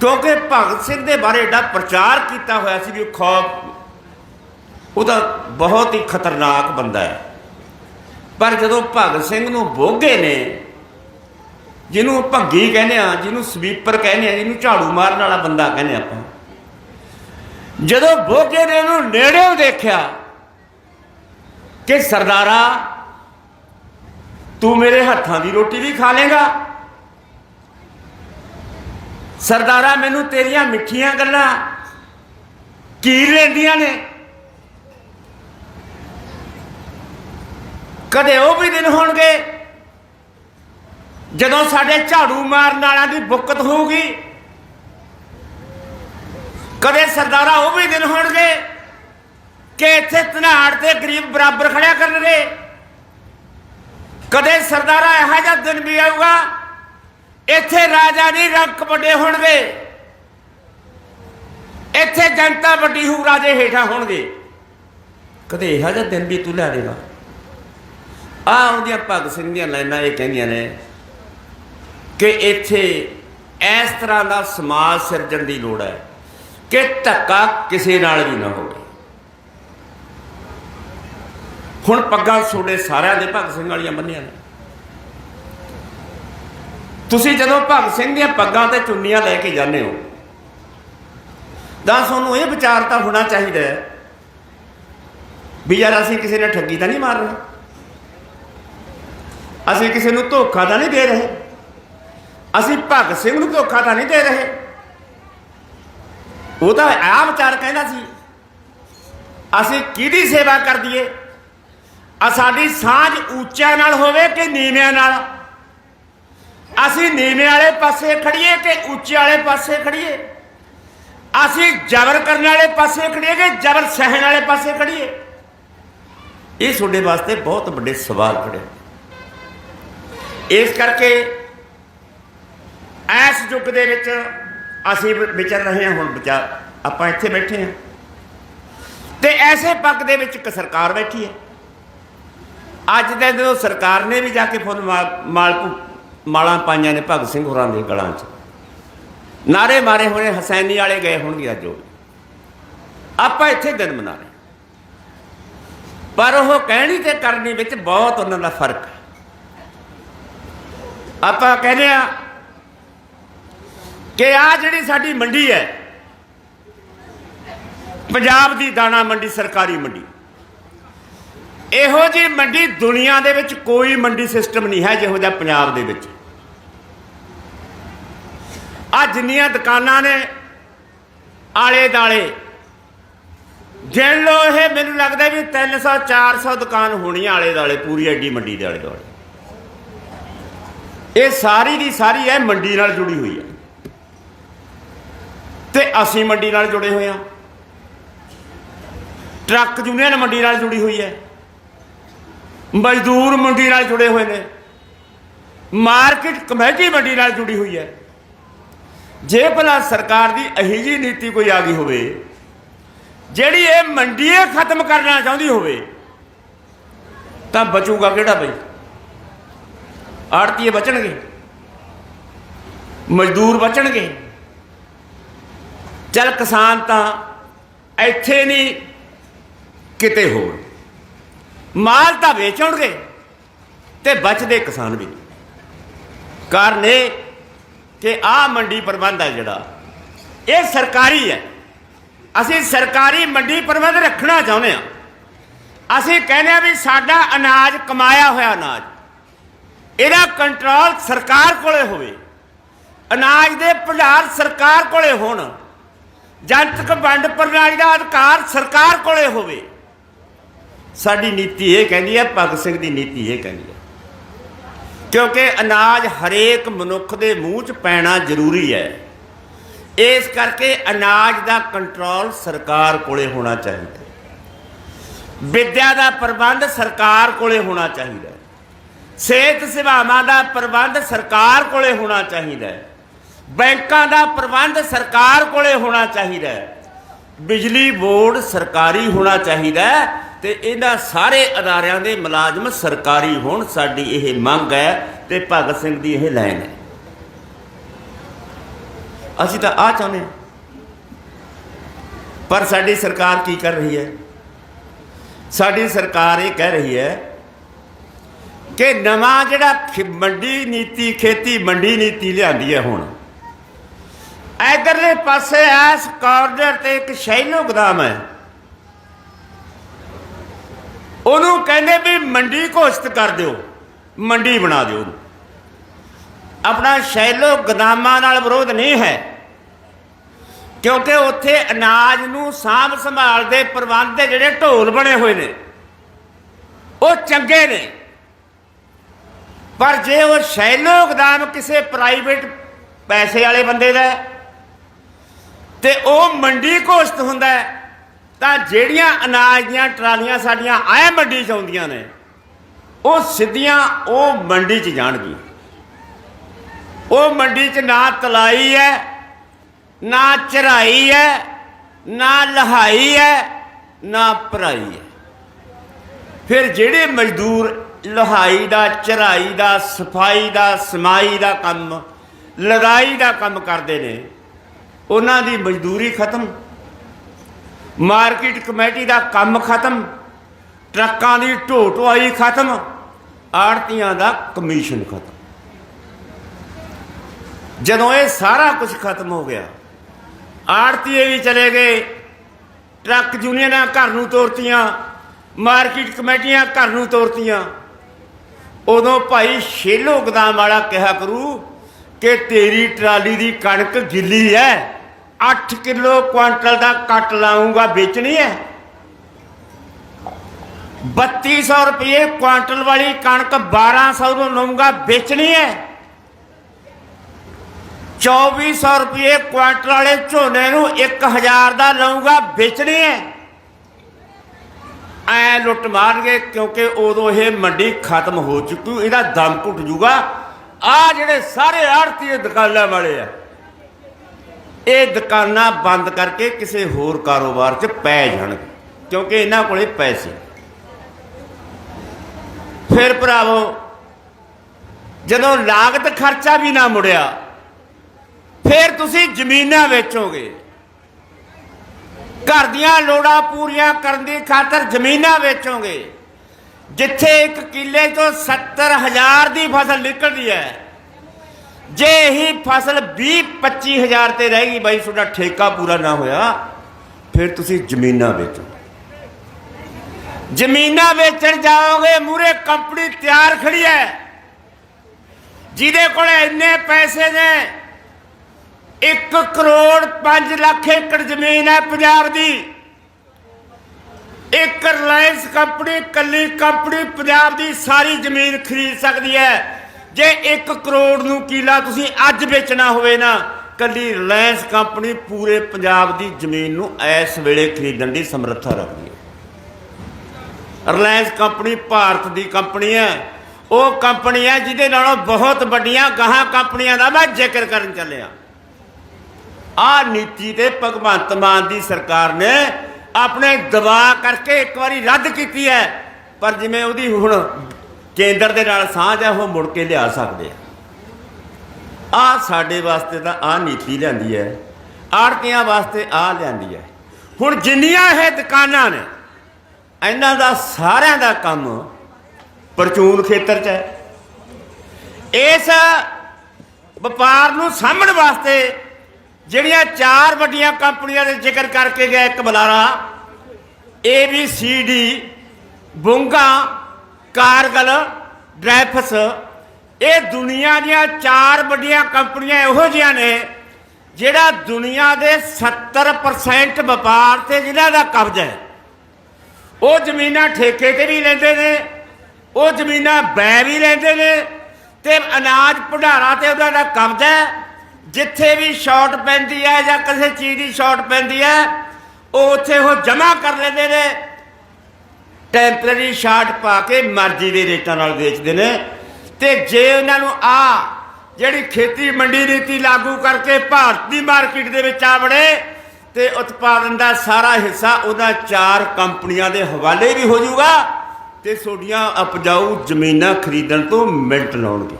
ਕਿਉਂਕਿ ਭਗਤ ਸਿੰਘ ਦੇ ਬਾਰੇ ਏਡਾ ਪ੍ਰਚਾਰ ਕੀਤਾ ਹੋਇਆ ਸੀ ਵੀ ਉਹ ਖੌਫ ਉਹਦਾ ਬਹੁਤ ਹੀ ਖਤਰਨਾਕ ਬੰਦਾ ਹੈ। ਪਰ ਜਦੋਂ ਭਗਤ ਸਿੰਘ ਨੂੰ ਬੋਗੇ ਨੇ, ਜਿਹਨੂੰ ਭੱਗੀ ਕਹਿੰਦੇ ਆ ਜਿਹਨੂੰ ਸਵੀਪਰ ਕਹਿੰਦੇ ਆ ਜਿਹਨੂੰ ਝਾੜੂ ਮਾਰਨ ਵਾਲਾ ਬੰਦਾ ਕਹਿੰਦੇ ਆਪਾਂ, ਜਦੋਂ ਬੋਗੇ ਨੇ ਉਹਨੂੰ ਨੇੜਿਓਂ ਦੇਖਿਆ ਕਿ ਸਰਦਾਰਾ, ਤੂੰ ਮੇਰੇ ਹੱਥਾਂ ਦੀ ਰੋਟੀ ਵੀ ਖਾ ਲੇਗਾ ਸਰਦਾਰਾ, ਮੈਨੂੰ ਤੇਰੀਆਂ ਮਿੱਠੀਆਂ ਗੱਲਾਂ ਕੀ ਲੈਂਦੀਆਂ ਨੇ। ਕਦੇ ਉਹ ਵੀ ਦਿਨ ਹੋਣਗੇ ਜਦੋਂ ਸਾਡੇ ਝਾੜੂ ਮਾਰਨ ਵਾਲਿਆਂ ਦੀ ਬੁੱਕਤ ਹੋਊਗੀ। ਕਦੇ ਸਰਦਾਰਾ, ਉਹ ਵੀ ਦਿਨ ਹੋਣਗੇ ਕਿ ਇੱਥੇ ਧਨਾੜ ਤੇ ਗਰੀਬ ਬਰਾਬਰ ਖੜਿਆ ਕਰਨਗੇ। ਕਦੇ ਸਰਦਾਰਾ, ਇਹੋ ਜਿਹਾ ਦਿਨ ਵੀ ਆਊਗਾ ਇੱਥੇ ਰਾਜਾ ਨਹੀਂ ਰੰਕ ਵੱਡੇ ਹੋਣਗੇ। ਇੱਥੇ ਜਨਤਾ ਵੱਡੀ ਹੋਊ, ਰਾਜੇ ਹੇਠਾਂ ਹੋਣਗੇ। ਕਦੇ ਇਹੋ ਜਿਹਾ ਦਿਨ ਵੀ ਤੂੰ ਲੈ ਦੇਗਾ ਆ ਉਹਦੀਆਂ ਭਗਤ ਸਿੰਘ ਦੀਆਂ ਲਾਈਨਾਂ ਇਹ ਕਹਿੰਦੀਆਂ ਨੇ ਕਿ ਇੱਥੇ ਇਸ ਤਰ੍ਹਾਂ ਦਾ ਸਮਾਜ ਸਿਰਜਣ ਦੀ ਲੋੜ ਹੈ ਕਿ ਧੱਕਾ ਕਿਸੇ ਨਾਲ ਵੀ ਨਾ ਹੋਵੇ। ਹੁਣ ਪੱਗਾਂ ਤੁਹਾਡੇ ਸਾਰਿਆਂ ਦੇ ਭਗਤ ਸਿੰਘ ਵਾਲੀਆਂ ਬੰਨੀਆਂ ਨੇ। ਤੁਸੀਂ ਜਦੋਂ ਭਗਤ ਸਿੰਘ ਦੀਆਂ ਪੱਗਾਂ ਤੇ ਚੁੰਨੀਆਂ ਲੈ ਕੇ ਜਾਂਦੇ ਹੋ, ਤਾਂ ਤੁਹਾਨੂੰ ਇਹ ਵਿਚਾਰ ਤਾਂ ਹੋਣਾ ਚਾਹੀਦਾ ਹੈ ਵੀ ਯਾਰ ਅਸੀਂ ਕਿਸੇ ਨੇ ਠੱਗੀ ਤਾਂ ਨਹੀਂ ਮਾਰ ਰਹੇ? ਅਸੀਂ ਕਿਸੇ ਨੂੰ ਧੋਖਾ ਤਾਂ ਨਹੀਂ ਦੇ ਰਹੇ? ਅਸੀਂ ਭਗਤ ਸਿੰਘ ਨੂੰ ਧੋਖਾ ਤਾਂ ਨਹੀਂ ਦੇ ਰਹੇ? ਉਹ ਤਾਂ ਆ ਵਿਚਾਰ ਕਹਿੰਦਾ ਸੀ, ਅਸੀਂ ਕਿਹਦੀ ਸੇਵਾ ਕਰ ਦਈਏ? ਆ ਸਾਡੀ ਸਾਂਝ ਉੱਚਿਆਂ ਨਾਲ ਹੋਵੇ ਕਿ ਨੀਵਿਆਂ ਨਾਲ? ਅਸੀਂ ਨੀਵੇਂ ਵਾਲੇ ਪਾਸੇ ਖੜੀਏ ਕਿ ਉੱਚੇ ਵਾਲੇ ਪਾਸੇ ਖੜੀਏ। ਅਸੀਂ ਜ਼ਬਰ ਕਰਨ ਵਾਲੇ ਪਾਸੇ ਖੜੀਏ ਕਿ ਜ਼ਬਰ ਸਹਿਣ ਵਾਲੇ ਪਾਸੇ ਖੜੀਏ। ਇਹ ਤੁਹਾਡੇ ਵਾਸਤੇ ਬਹੁਤ ਵੱਡੇ ਸਵਾਲ ਖੜੇ ਇਸ ਕਰਕੇ ਇਸ ਯੁੱਗ ਦੇ ਵਿੱਚ ਅਸੀਂ ਵਿਚਰ ਰਹੇ ਹਾਂ, ਹੁਣ ਵਿਚਾਰ ਆਪਾਂ ਇੱਥੇ ਬੈਠੇ ਹਾਂ। ਤੇ ਐਸੇ ਪੱਕ ਦੇ ਵਿੱਚ ਇੱਕ ਸਰਕਾਰ ਬੈਠੀ ਹੈ। ਅੱਜ ਦੇ ਦਿਨ ਸਰਕਾਰ ਨੇ ਵੀ ਜਾ ਕੇ ਫੁੱਲ ਮਾ- ਮਾਲ ਮਾਲਾਂ ਪਾਈਆਂ ਨੇ ਭਗਤ ਸਿੰਘ ਹੋਰਾਂ ਦੇ ਗਲਾਂ 'ਚ। ਨਾਰੇ ਮਾਰੇ ਹੋਣੇ, ਹਸੈਨੀ ਵਾਲੇ ਗਏ ਹੋਣਗੇ ਅੱਜ ਉਹ। ਆਪਾਂ ਇੱਥੇ ਦਿਨ ਮਨਾ ਰਹੇ ਪਰ ਉਹ ਕਹਿਣੀ ਤੇ ਕਰਨੀ ਵਿੱਚ ਬਹੁਤ ਉਹਨਾਂ ਦਾ ਫ਼ਰਕ ਹੈ। ਆਪਾਂ ਕਹਿੰਦੇ ਆ ਕਿ ਆ ਜਿਹੜੀ ਸਾਡੀ ਮੰਡੀ ਹੈ, ਪੰਜਾਬ ਦੀ ਦਾਣਾ ਮੰਡੀ, ਸਰਕਾਰੀ ਮੰਡੀ, ਇਹੋ ਜੀ ਮੰਡੀ ਦੁਨੀਆ ਦੇ ਵਿੱਚ ਕੋਈ ਮੰਡੀ ਸਿਸਟਮ ਨਹੀਂ ਹੈ ਜਿਹੋ ਜਿਹਾ ਪੰਜਾਬ ਦੇ ਵਿੱਚ। ਆ ਜਿੰਨੀਆਂ ਦੁਕਾਨਾਂ ਨੇ ਆਲੇ ਦਾਲੇ। ਜਿਣ ਲੋ ਇਹ ਮੈਨੂੰ ਲੱਗਦਾ ਵੀ 300 400 ਦੁਕਾਨ ਹੋਣੀ ਆਲੇ ਦਾਲੇ, ਪੂਰੀ ਐਡੀ ਮੰਡੀ ਦੇ ਆਲੇ ਦੁਆਲੇ। ਇਹ ਸਾਰੀ ਦੀ ਸਾਰੀ ਇਹ ਮੰਡੀ ਨਾਲ ਜੁੜੀ ਹੋਈ ਹੈ ਤੇ ਅਸੀਂ ਮੰਡੀ ਨਾਲ ਜੁੜੇ ਹੋਏ ਹਾਂ ਟਰੱਕ ਯੂਨੀਅਨ ਮੰਡੀ ਨਾਲ ਜੁੜੀ ਹੋਈ ਹੈ। ਮਜ਼ਦੂਰ ਮੰਡੀ ਨਾਲ ਜੁੜੇ ਹੋਏ ਨੇ। ਮਾਰਕੀਟ ਕਮੇਟੀ ਮੰਡੀ ਨਾਲ ਜੁੜੀ ਹੋਈ ਹੈ। ਜੇ ਭਲਾ ਸਰਕਾਰ ਦੀ ਅਹੀ ਜੀ ਨੀਤੀ ਕੋਈ ਆ ਗਈ ਹੋਵੇ, ਜਿਹੜੀ ਇਹ ਮੰਡੀਏ ਖਤਮ ਕਰਨਾ ਚਾਹੁੰਦੀ ਹੋਵੇ, ਤਾਂ ਬਚੂਗਾ ਕਿਹੜਾ ਬਈ? ਆੜਤੀਏ ਬਚਣਗੇ। ਮਜ਼ਦੂਰ ਬਚਣਗੇ। ਚੱਲ ਕਿਸਾਨ ਤਾਂ ਇੱਥੇ ਨਹੀਂ, ਕਿਤੇ ਹੋਰ। ਮਾਲ ਤਾਂ ਵੇਚਣਗੇ ਤੇ ਬਚਦੇ ਕਿਸਾਨ ਵੀ। ਕਾਰਨ ਇਹ ਕਿ ਆ ਮੰਡੀ ਪ੍ਰਬੰਧ ਹੈ ਜਿਹੜਾ। ਇਹ ਸਰਕਾਰੀ ਹੈ। ਅਸੀਂ ਸਰਕਾਰੀ ਮੰਡੀ ਪ੍ਰਬੰਧ ਰੱਖਣਾ ਚਾਹੁੰਦੇ ਆ ਅਸੀਂ ਕਹਿੰਦੇ ਆ ਵੀ ਸਾਡਾ ਅਨਾਜ ਕਮਾਇਆ ਹੋਇਆ ਅਨਾਜ, ਇਹਦਾ ਕੰਟਰੋਲ ਸਰਕਾਰ ਕੋਲੇ ਹੋਵੇ। ਅਨਾਜ ਦੇ ਭੰਡਾਰ ਸਰਕਾਰ ਕੋਲੇ ਹੋਣ। ਜਨਤਕ ਵੰਡ ਪ੍ਰਣਾਲੀ ਦਾ ਅਧਿਕਾਰ ਸਰਕਾਰ ਕੋਲੇ ਹੋਵੇ। ਸਾਡੀ ਨੀਤੀ ਇਹ ਕਹਿੰਦੀ ਹੈ, ਭਗਤ ਸਿੰਘ ਦੀ ਨੀਤੀ ਇਹ ਕਹਿੰਦੀ ਹੈ। ਕਿਉਂਕਿ ਅਨਾਜ ਹਰੇਕ ਮਨੁੱਖ ਦੇ ਮੂੰਹ 'ਚ ਪੈਣਾ ਜ਼ਰੂਰੀ ਹੈ। ਇਸ ਕਰਕੇ ਅਨਾਜ ਦਾ ਕੰਟਰੋਲ ਸਰਕਾਰ ਕੋਲੇ ਹੋਣਾ ਚਾਹੀਦਾ। ਵਿੱਦਿਆ ਦਾ ਪ੍ਰਬੰਧ ਸਰਕਾਰ ਕੋਲੇ ਹੋਣਾ ਚਾਹੀਦਾ। ਸਿਹਤ ਸੇਵਾਵਾਂ ਦਾ ਪ੍ਰਬੰਧ ਸਰਕਾਰ ਕੋਲੇ ਹੋਣਾ ਚਾਹੀਦਾ। ਬੈਂਕਾਂ ਦਾ ਪ੍ਰਬੰਧ ਸਰਕਾਰ ਕੋਲੇ ਹੋਣਾ ਚਾਹੀਦਾ। ਬਿਜਲੀ ਬੋਰਡ ਸਰਕਾਰੀ ਹੋਣਾ ਚਾਹੀਦਾ। ਤੇ ਇਹਨਾਂ ਸਾਰੇ ਅਦਾਰਿਆਂ ਦੇ ਮੁਲਾਜ਼ਮ ਸਰਕਾਰੀ ਹੋਣ, ਸਾਡੀ ਇਹ ਮੰਗ ਹੈ ਤੇ ਭਗਤ ਸਿੰਘ ਦੀ ਇਹ ਲਾਈਨ ਹੈ। ਅਸੀਂ ਤਾਂ ਆ ਚਾਹੁੰਦੇ ਹਾਂ। ਪਰ ਸਾਡੀ ਸਰਕਾਰ ਕੀ ਕਰ ਰਹੀ ਹੈ? ਸਾਡੀ ਸਰਕਾਰ ਇਹ ਕਹਿ ਰਹੀ ਹੈ ਕਿ ਨਵਾਂ ਜਿਹੜਾ ਮੰਡੀ ਨੀਤੀ, ਖੇਤੀ ਮੰਡੀ ਨੀਤੀ ਲਿਆਂਦੀ ਹੈ ਹੁਣ। ਇਧਰਲੇ ਪਾਸੇ ਐਸ ਕਾਰਨਰ ਤੇ ਇੱਕ ਸ਼ੈਲੋ ਗੋਦਾਮ ਹੈ। ਉਹਨੂੰ ਕਹਿੰਦੇ ਵੀ ਮੰਡੀ ਘੋਸ਼ਿਤ ਕਰ ਦਿਓ ਮੰਡੀ ਬਣਾ ਦਿਓ ਉਹਨੂੰ। ਆਪਣਾ ਸ਼ੈਲੋ ਗੋਦਾਮਾਂ ਨਾਲ ਵਿਰੋਧ ਨਹੀਂ ਹੈ ਕਿਉਂਕਿ ਉੱਥੇ ਅਨਾਜ ਨੂੰ ਸਾਂਭ ਸੰਭਾਲ ਦੇ ਪ੍ਰਬੰਧ ਦੇ ਜਿਹੜੇ ਢੋਲ ਬਣੇ ਹੋਏ ਨੇ ਉਹ ਚੰਗੇ ਨੇ। ਪਰ ਜੇ ਉਹ ਸ਼ੈਲੋ ਗੋਦਾਮ ਕਿਸੇ ਪ੍ਰਾਈਵੇਟ ਪੈਸੇ ਵਾਲੇ ਬੰਦੇ ਦਾ ਹੈ, ਤੇ ਉਹ ਮੰਡੀ ਘੋਸ਼ਿਤ ਹੁੰਦਾ ਹੈ, ਤਾਂ ਜਿਹੜੀਆਂ ਅਨਾਜ ਦੀਆਂ ਟਰਾਲੀਆਂ ਸਾਡੀਆਂ ਆਏ ਮੰਡੀ ਚ ਆਉਂਦੀਆਂ ਨੇ, ਉਹ ਸਿੱਧੀਆਂ ਉਹ ਮੰਡੀ ਚ ਜਾਣਗੀਆਂ। ਉਹ ਮੰਡੀ ਚ ਨਾ ਤਲਾਈ ਹੈ, ਨਾ ਚਰਾਈ ਹੈ, ਨਾ ਲਹਾਈ ਹੈ, ਨਾ ਭਰਾਈ ਹੈ। ਫਿਰ ਜਿਹੜੇ ਮਜ਼ਦੂਰ ਲਹਾਈ ਦਾ ਚਰਾਈ ਦਾ, ਸਫ਼ਾਈ ਦਾ, ਸਮਾਈ ਦਾ ਕੰਮ ਲੜਾਈ ਦਾ ਕੰਮ ਕਰਦੇ ਨੇ, ਉਹਨਾਂ ਦੀ ਮਜ਼ਦੂਰੀ ਖਤਮ। ਮਾਰਕੀਟ ਕਮੇਟੀ ਦਾ ਕੰਮ ਖਤਮ, ਟਰੱਕਾਂ ਦੀ ਢੋ ਢੁਆਈ ਖਤਮ, ਆੜਤੀਆਂ ਦਾ ਕਮਿਸ਼ਨ ਖਤਮ। ਜਦੋਂ ਇਹ ਸਾਰਾ ਕੁਝ ਖਤਮ ਹੋ ਗਿਆ, ਆੜਤੀਏ ਵੀ ਚਲੇ ਗਏ, ਟਰੱਕ ਯੂਨੀਅਨਾਂ ਘਰ ਨੂੰ ਤੋਰਤੀਆਂ, ਮਾਰਕੀਟ ਕਮੇਟੀਆਂ ਘਰ ਨੂੰ ਤੋਰਤੀਆਂ। ਉਦੋਂ ਭਾਈ ਸ਼ੇਲੋ ਗਦਾਮ ਵਾਲਾ ਕਿਹਾ ਕਰੂ ਕਿ ਤੇਰੀ ਟਰਾਲੀ ਦੀ ਕਣਕ ਗਿੱਲੀ ਹੈ। 8 ਕਿਲੋ ਕੁਆਂਟਲ ਦਾ ਕੱਟ ਲਾਉਂਗਾ ਵੇਚਣੀ ਹੈ? 3200 ਰੁਪਏ ਕੁਆਂਟਲ ਵਾਲੀ ਕਣਕ 1200 ਨੂੰ ਲਊਂਗਾ, ਵੇਚਣੀ ਹੈ? 2400 ਰੁਪਏ ਕੁਆਂਟਲ ਵਾਲੇ ਝੋਨੇ ਨੂੰ 1000 ਦਾ ਲਊਂਗਾ, ਵੇਚਣੀ ਹੈ? ਐ ਲੁੱਟ ਮਾਰਨਗੇ ਕਿਉਂਕਿ ਉਦੋਂ ਇਹ ਮੰਡੀ ਖਤਮ ਹੋ ਚੁੱਕੀ, ਇਹਦਾ ਦਮ ਘੁੱਟ ਜੂਗਾ। ਆ ਜਿਹੜੇ ਸਾਰੇ ਆੜਤੀ ਦੁਕਾਨਾਂ ਵਾਲੇ ਆ ਇਹ ਦੁਕਾਨਾਂ ਬੰਦ ਕਰਕੇ ਕਿਸੇ ਹੋਰ ਕਾਰੋਬਾਰ 'ਚ ਪੈ ਜਾਣਗੇ, ਕਿਉਂਕਿ ਇਹਨਾਂ ਕੋਲੇ ਪੈਸੇ। ਫਿਰ ਭਰਾਵੋ, ਜਦੋਂ ਲਾਗਤ ਖਰਚਾ ਵੀ ਨਾ ਮੁੜਿਆ, ਫਿਰ ਤੁਸੀਂ ਜ਼ਮੀਨਾਂ ਵੇਚੋਗੇ। ਘਰ ਦੀਆਂ ਲੋੜਾਂ ਪੂਰੀਆਂ ਕਰਨ ਦੀ ਖਾਤਰ ਜ਼ਮੀਨਾਂ ਵੇਚੋਗੇ। ਜਿੱਥੇ ਇੱਕ ਕਿੱਲੇ ਤੋਂ 70000 ਦੀ ਫਸਲ ਨਿਕਲਦੀ ਹੈ ਜੇ ਇਹੀ ਫਸਲ 20 25000 ਤੇ ਰਹੇਗੀ ਬਾਈ, ਤੁਹਾਡਾ ਠੇਕਾ ਪੂਰਾ ਨਾ ਹੋਇਆ, ਫਿਰ ਤੁਸੀਂ ਜ਼ਮੀਨਾਂ ਵੇਚੋ। ਜ਼ਮੀਨਾਂ ਵੇਚਣ ਜਾਓਗੇ ਮੂਰੇ ਕੰਪਨੀ ਤਿਆਰ ਖੜੀ ਹੈ। ਜਿਹਦੇ ਕੋਲ ਇੰਨੇ ਪੈਸੇ ਨੇ 1 ਕਰੋੜ 5 ਲੱਖ ਏਕੜ ਜ਼ਮੀਨ ਹੈ ਪੰਜਾਬ ਦੀ। ਇੱਕ ਰਿਲਾਇੰਸ ਕੰਪਨੀ, ਕੱਲੀ ਕੰਪਨੀ ਪੰਜਾਬ ਦੀ ਸਾਰੀ ਜ਼ਮੀਨ ਖਰੀਦ ਸਕਦੀ ਹੈ। ਜੇ 1 ਕਰੋੜ ਨੂੰ ਕਿਲਾ ਤੁਸੀਂ ਅੱਜ ਵੇਚਣਾ ਹੋਵੇ ਨਾ, ਕੱਲੀ ਰਿਲਾਇੰਸ ਕੰਪਨੀ ਪੂਰੇ ਪੰਜਾਬ ਦੀ ਜ਼ਮੀਨ ਨੂੰ ਇਸ ਵੇਲੇ ਖਰੀਦਣ ਦੀ ਸਮਰੱਥਾ ਰੱਖਦੀ ਹੈ। ਰਿਲਾਇੰਸ ਕੰਪਨੀ ਭਾਰਤ ਦੀ ਕੰਪਨੀ ਹੈ। ਉਹ ਕੰਪਨੀ ਹੈ ਜਿਹਦੇ ਨਾਲੋਂ ਬਹੁਤ ਵੱਡੀਆਂ ਗਾਹਾਂ ਕੰਪਨੀਆਂ ਦਾ ਮੈਂ ਜ਼ਿਕਰ ਕਰਨ ਚੱਲਿਆ। ਆ ਨੀਤੀ ਤੇ ਭਗਵੰਤ ਮਾਨ ਦੀ ਸਰਕਾਰ ਨੇ ਆਪਣੇ ਦਬਾਅ ਕਰਕੇ ਇੱਕ ਵਾਰੀ ਰੱਦ ਕੀਤੀ ਹੈ। ਪਰ ਜਿਵੇਂ ਉਹਦੀ ਹੁਣ ਕੇਂਦਰ ਦੇ ਨਾਲ ਸਾਂਝ ਹੈ ਉਹ ਮੁੜ ਕੇ ਲਿਆ ਸਕਦੇ ਆ। ਆ ਸਾਡੇ ਵਾਸਤੇ ਤਾਂ ਆ ਨੀਤੀ ਲਿਆਂਦੀ ਹੈ। ਆੜਤੀਆਂ ਵਾਸਤੇ ਆ ਲਿਆਂਦੀ ਹੈ। ਹੁਣ ਜਿੰਨੀਆਂ ਇਹ ਦੁਕਾਨਾਂ ਨੇ, ਇਹਨਾਂ ਦਾ ਸਾਰਿਆਂ ਦਾ ਕੰਮ ਪਰਚੂਨ ਖੇਤਰ 'ਚ ਹੈ। ਇਸ ਵਪਾਰ ਨੂੰ ਸਾਂਭਣ ਵਾਸਤੇ ਜਿਹੜੀਆਂ ਚਾਰ ਵੱਡੀਆਂ ਕੰਪਨੀਆਂ ਦੇ ਜ਼ਿਕਰ ਕਰਕੇ ਗਿਆ ਇੱਕ ਬੁਲਾਰਾ ਏ ਬੀ ਸੀ ਡੀ ਬੁੰਗਾ ਕਾਰਗਲ, ਡਰੈਫਸ, ਇਹ ਦੁਨੀਆ ਦੀਆਂ ਚਾਰ ਵੱਡੀਆਂ ਕੰਪਨੀਆਂ ਇਹੋ ਜਿਹੀਆਂ ਨੇ, ਜਿਹੜਾ ਦੁਨੀਆ ਦੇ 70% ਵਪਾਰ ਤੇ ਜਿਨ੍ਹਾਂ ਦਾ ਕਬਜ਼ਾ ਹੈ। ਉਹ ਜ਼ਮੀਨਾਂ ਠੇਕੇ ਤੇ ਵੀ ਲੈਂਦੇ ਨੇ, ਉਹ ਜ਼ਮੀਨਾਂ ਬੈ ਵੀ ਲੈਂਦੇ ਨੇ ਤੇ ਅਨਾਜ ਭੰਡਾਰਾ ਤੇ ਉਹਨਾਂ ਦਾ ਕਬਜ਼ਾ ਹੈ। ਜਿੱਥੇ ਵੀ ਸ਼ਾਰਟ ਪੈਂਦੀ ਹੈ ਜਾਂ ਕਿਸੇ ਚੀਜ਼ ਦੀ ਸ਼ਾਰਟ ਪੈਂਦੀ ਹੈ, ਉਹ ਉੱਥੇ ਉਹ ਜਮ੍ਹਾਂ ਕਰ ਲੈਂਦੇ ਨੇ। ਟੈਂਪਰੇਰੀ ਸ਼ਾਰਟ ਪਾ ਕੇ ਮਰਜ਼ੀ ਦੇ ਰੇਟਾਂ ਨਾਲ ਵੇਚਦੇ ਨੇ। ਤੇ ਜੇ ਉਹਨਾਂ ਨੂੰ ਆ ਜਿਹੜੀ ਖੇਤੀ ਮੰਡੀ ਨੀਤੀ ਲਾਗੂ ਕਰਕੇ ਭਾਰਤੀ ਮਾਰਕੀਟ ਦੇ ਵਿੱਚ ਆ ਵੜੇ, ਤੇ ਉਤਪਾਦਨ ਦਾ ਸਾਰਾ ਹਿੱਸਾ ਉਹਨਾਂ ਚਾਰ ਕੰਪਨੀਆਂ ਦੇ ਹਵਾਲੇ ਵੀ ਹੋ ਜਾਊਗਾ ਤੇ ਤੁਹਾਡੀਆਂ ਉਪਜਾਊ ਜ਼ਮੀਨਾਂ ਖਰੀਦਣ ਤੋਂ ਮਿੰਟ ਲਾਉਣਗੇ।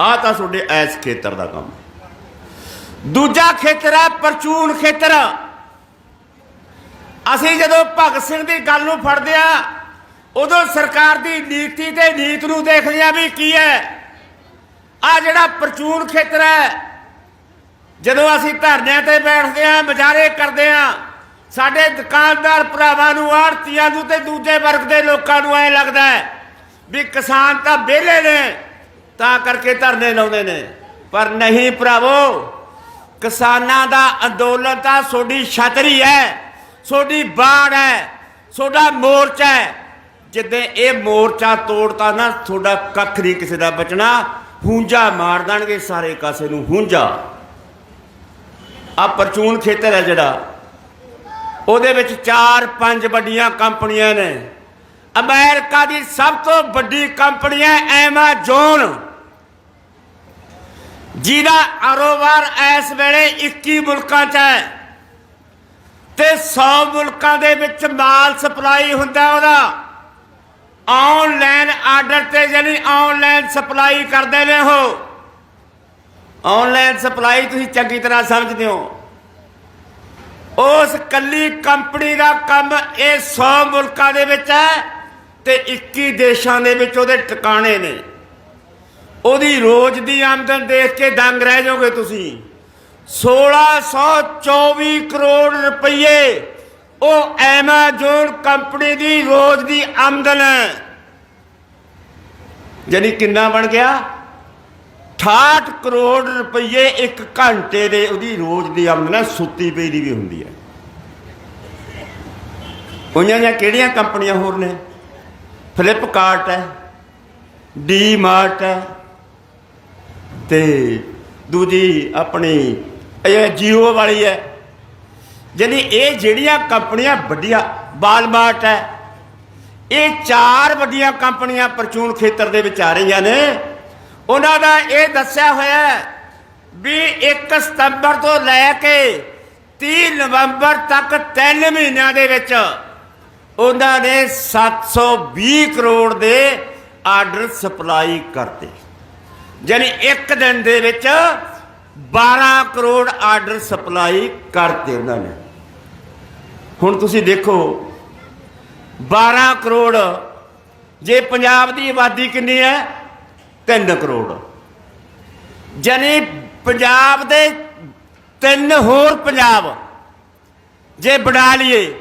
ਆ ਤਾਂ ਤੁਹਾਡੇ ਐਸ ਖੇਤਰ ਦਾ ਕੰਮ ਦੂਜਾ ਖੇਤਰ ਹੈ ਪਰਚੂਨ ਖੇਤਰ। ਅਸੀਂ ਜਦੋਂ ਭਗਤ ਸਿੰਘ ਦੀ ਗੱਲ ਨੂੰ ਫੜਦੇ ਆ ਉਦੋਂ ਸਰਕਾਰ ਦੀ ਨੀਤੀ ਤੇ ਨੀਤ ਨੂੰ ਦੇਖਦੇ ਆ ਵੀ ਕੀ ਹੈ। ਆ ਜਿਹੜਾ ਪ੍ਰਚੂਨ ਖੇਤਰ ਹੈ, ਜਦੋਂ ਅਸੀਂ ਧਰਨਿਆਂ ਤੇ ਬੈਠਦੇ ਆ ਵਿਚਾਰੇ ਕਰਦੇ ਆ ਸਾਡੇ ਦੁਕਾਨਦਾਰ ਭਰਾਵਾਂ ਨੂੰ, ਆੜਤੀਆਂ ਨੂੰ ਤੇ ਦੂਜੇ ਵਰਗ ਦੇ ਲੋਕਾਂ ਨੂੰ ਐ ਲੱਗਦਾ ਹੈ ਵੀ ਕਿਸਾਨ ਤਾਂ ਵਿਹਲੇ ਨੇ, ਤਾਂ ਕਰਕੇ ਧਰਨੇ ਲਾਉਂਦੇ ਨੇ। ਪਰ ਨਹੀਂ ਭਰਾਵੋ, ਕਿਸਾਨਾਂ ਦਾ ਅੰਦੋਲਨ ਤਾਂ ਤੁਹਾਡੀ ਛਤਰੀ ਹੈ। ਤੁਹਾਡੀ ਬਾੜ ਹੈ ਤੁਹਾਡਾ ਮੋਰਚਾ ਹੈ। ਜਿੱਦੇ ਇਹ ਮੋਰਚਾ ਤੋੜਤਾ ਨਾ ਤੁਹਾਡਾ ਕੱਖ ਨਹੀਂ ਕਿਸੇ ਦਾ ਬਚਣਾ। ਹੁੰਜਾ ਮਾਰ ਦੇਣਗੇ ਸਾਰੇ ਕਾਸੇ ਨੂੰ ਹੁੰਜਾ ਆ ਪਰਚੂਨ ਖੇਤਰ ਹੈ ਜਿਹੜਾ। ਉਹਦੇ ਵਿੱਚ ਚਾਰ ਪੰਜ ਵੱਡੀਆਂ ਕੰਪਨੀਆਂ ਨੇ। ਅਮਰੀਕਾ ਦੀ ਸਭ ਤੋਂ ਵੱਡੀ ਕੰਪਨੀ ਹੈ ਐਮਾਜ਼ੋਨ ਜਿਹਦਾ ਕਾਰੋਬਾਰ ਇਸ ਵੇਲੇ 21 ਮੁਲਕਾਂ 'ਚ ਹੈ। ਤੇ 100 ਮੁਲਕਾਂ ਦੇ ਵਿੱਚ ਮਾਲ ਸਪਲਾਈ ਹੁੰਦਾ ਉਹਦਾ। ਆਨਲਾਈਨ ਆਰਡਰ ਤੇ ਜਾਨੀ ਆਨਲਾਈਨ ਸਪਲਾਈ ਕਰਦੇ ਨੇ ਉਹ। ਆਨਲਾਈਨ ਸਪਲਾਈ ਤੁਸੀਂ ਚੰਗੀ ਤਰ੍ਹਾਂ ਸਮਝਦੇ ਹੋ। ਉਸ ਕੱਲੀ ਕੰਪਨੀ ਦਾ ਕੰਮ ਇਹ 100 ਮੁਲਕਾਂ ਦੇ ਵਿੱਚ ਹੈ ਤੇ 21 ਦੇਸ਼ਾਂ ਦੇ ਵਿੱਚ ਉਹਦੇ ਟਿਕਾਣੇ ਨੇ। ਉਹਦੀ ਰੋਜ਼ ਦੀ ਆਮਦਨ ਦੇਖ ਕੇ ਦੰਗ ਰਹਿ ਜਾਓਗੇ ਤੁਸੀਂ। 1624 ਕਰੋੜ ਰੁਪਏ ਉਹ ਐਮਾਜ਼ੋਨ ਕੰਪਨੀ ਦੀ ਰੋਜ਼ ਦੀ ਆਮਦਨ ਹੈ। ਯਾਨੀ ਕਿੰਨਾ ਬਣ ਗਿਆ? 68 ਕਰੋੜ ਰੁਪਏ ਇੱਕ ਘੰਟੇ ਦੇ ਉਹਦੀ ਰੋਜ਼ ਦੀ ਆਮਦਨ ਹੈ, ਸੁੱਤੀ ਪਈ ਦੀ ਵੀ ਹੁੰਦੀ ਹੈ। ਉਹਨਾਂ ਦੀਆਂ ਕਿਹੜੀਆਂ ਕੰਪਨੀਆਂ ਹੋਰ ਨੇ? ਫਲਿੱਪਕਾਰਟ ਹੈ ਡੀਮਾਰਟ ਹੈ ਤੇ ਦੂਜੀ ਆਪਣੀ ਇਹ ਜੀਓ ਵਾਲੀ ਹੈ। ਯਾਨੀ ਇਹ ਜਿਹੜੀਆਂ ਕੰਪਨੀਆਂ ਵੱਡੀਆਂ ਬਾਲਮਾਰਟ ਹੈ, ਇਹ ਚਾਰ ਵੱਡੀਆਂ ਕੰਪਨੀਆਂ ਪਰਚੂਨ ਖੇਤਰ ਦੇ ਵਿੱਚ ਆ ਰਹੀਆਂ ਨੇ। ਉਹਨਾਂ ਦਾ ਇਹ ਦੱਸਿਆ ਹੋਇਆ ਵੀ 1 ਸਤੰਬਰ ਤੋਂ ਲੈ ਕੇ 30 ਨਵੰਬਰ ਤੱਕ 3 ਮਹੀਨਿਆਂ ਦੇ ਵਿੱਚ ਉਹਨਾਂ ਨੇ 720 ਕਰੋੜ ਦੇ ਆਰਡਰ ਸਪਲਾਈ ਕਰਤੇ। ਯਾਨੀ ਇੱਕ ਦਿਨ ਦੇ ਵਿੱਚ 12 ਕਰੋੜ ਆਰਡਰ ਸਪਲਾਈ ਕਰਤੇ ਉਹਨਾਂ ਨੇ। ਹੁਣ ਤੁਸੀਂ ਦੇਖੋ 12 ਕਰੋੜ, ਜੇ ਪੰਜਾਬ ਦੀ ਆਬਾਦੀ ਕਿੰਨੀ ਹੈ? 3 ਕਰੋੜ। ਯਾਨੀ ਪੰਜਾਬ ਦੇ ਤਿੰਨ ਹੋਰ ਪੰਜਾਬ, ਜੇ ਬਣਾ ਲਈਏ,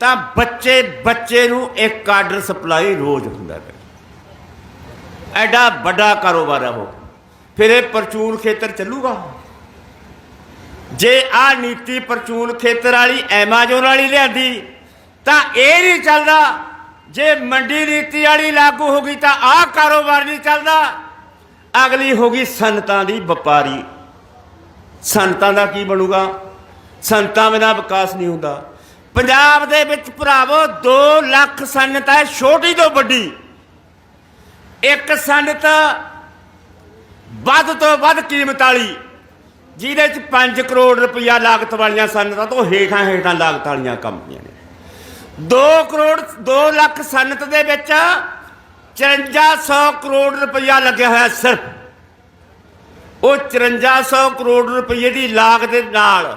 ਤਾਂ ਬੱਚੇ ਬੱਚੇ ਨੂੰ ਇੱਕ ਆਰਡਰ ਸਪਲਾਈ ਰੋਜ਼ ਹੁੰਦਾ ਹੈ ਐਡਾ ਵੱਡਾ ਕਾਰੋਬਾਰ ਹੈ ਉਹ। ਫਿਰ ਇਹ ਪਰਚੂਨ ਖੇਤਰ ਚੱਲੂਗਾ। ਜੇ ਆ ਨੀਤੀ ਪਰਚੂਨ ਖੇਤਰ ਵਾਲੀ ਐਮਾਜ਼ੋਨ ਵਾਲੀ ਲਿਆਂਦੀ, ਤਾਂ ਇਹ ਨਹੀਂ ਚੱਲਦਾ। ਜੇ ਮੰਡੀ ਨੀਤੀ ਵਾਲੀ ਲਾਗੂ ਹੋ ਗਈ, ਤਾਂ ਆਹ ਕਾਰੋਬਾਰ ਨਹੀਂ ਚੱਲਦਾ। ਅਗਲੀ ਹੋ ਗਈ ਸੰਤਾਂ ਦੀ ਵਪਾਰੀ। ਸੰਤਾਂ ਦਾ ਕੀ ਬਣੂਗਾ? ਸੰਤਾਂ ਬਿਨਾਂ ਵਿਕਾਸ ਨਹੀਂ ਹੁੰਦਾ। ਪੰਜਾਬ ਦੇ ਵਿੱਚ ਭਰਾਵੋ 2 ਲੱਖ ਸੰਨਤ ਹੈ, ਛੋਟੀ ਤੋਂ ਵੱਡੀ। ਇੱਕ ਸੰਨਤ ਵੱਧ ਤੋਂ ਵੱਧ ਕੀਮਤ ਵਾਲੀ, ਜਿਹਦੇ ਚ 5 ਕਰੋੜ ਰੁਪਇਆ ਲਾਗਤ ਵਾਲੀਆਂ ਸਨਅਤਾਂ ਤੋਂ ਹੇਠਾਂ ਹੇਠਾਂ ਲਾਗਤ ਵਾਲੀਆਂ ਕੰਪਨੀਆਂ ਨੇ। 2 ਕਰੋੜ 2 ਲੱਖ ਸਨਅਤ ਦੇ ਵਿੱਚ 5400 ਕਰੋੜ ਰੁਪਇਆ ਲੱਗਿਆ ਹੋਇਆ ਸਿਰਫ। ਉਹ 5400 ਕਰੋੜ ਰੁਪਏ ਦੀ ਲਾਗਤ ਦੇ ਨਾਲ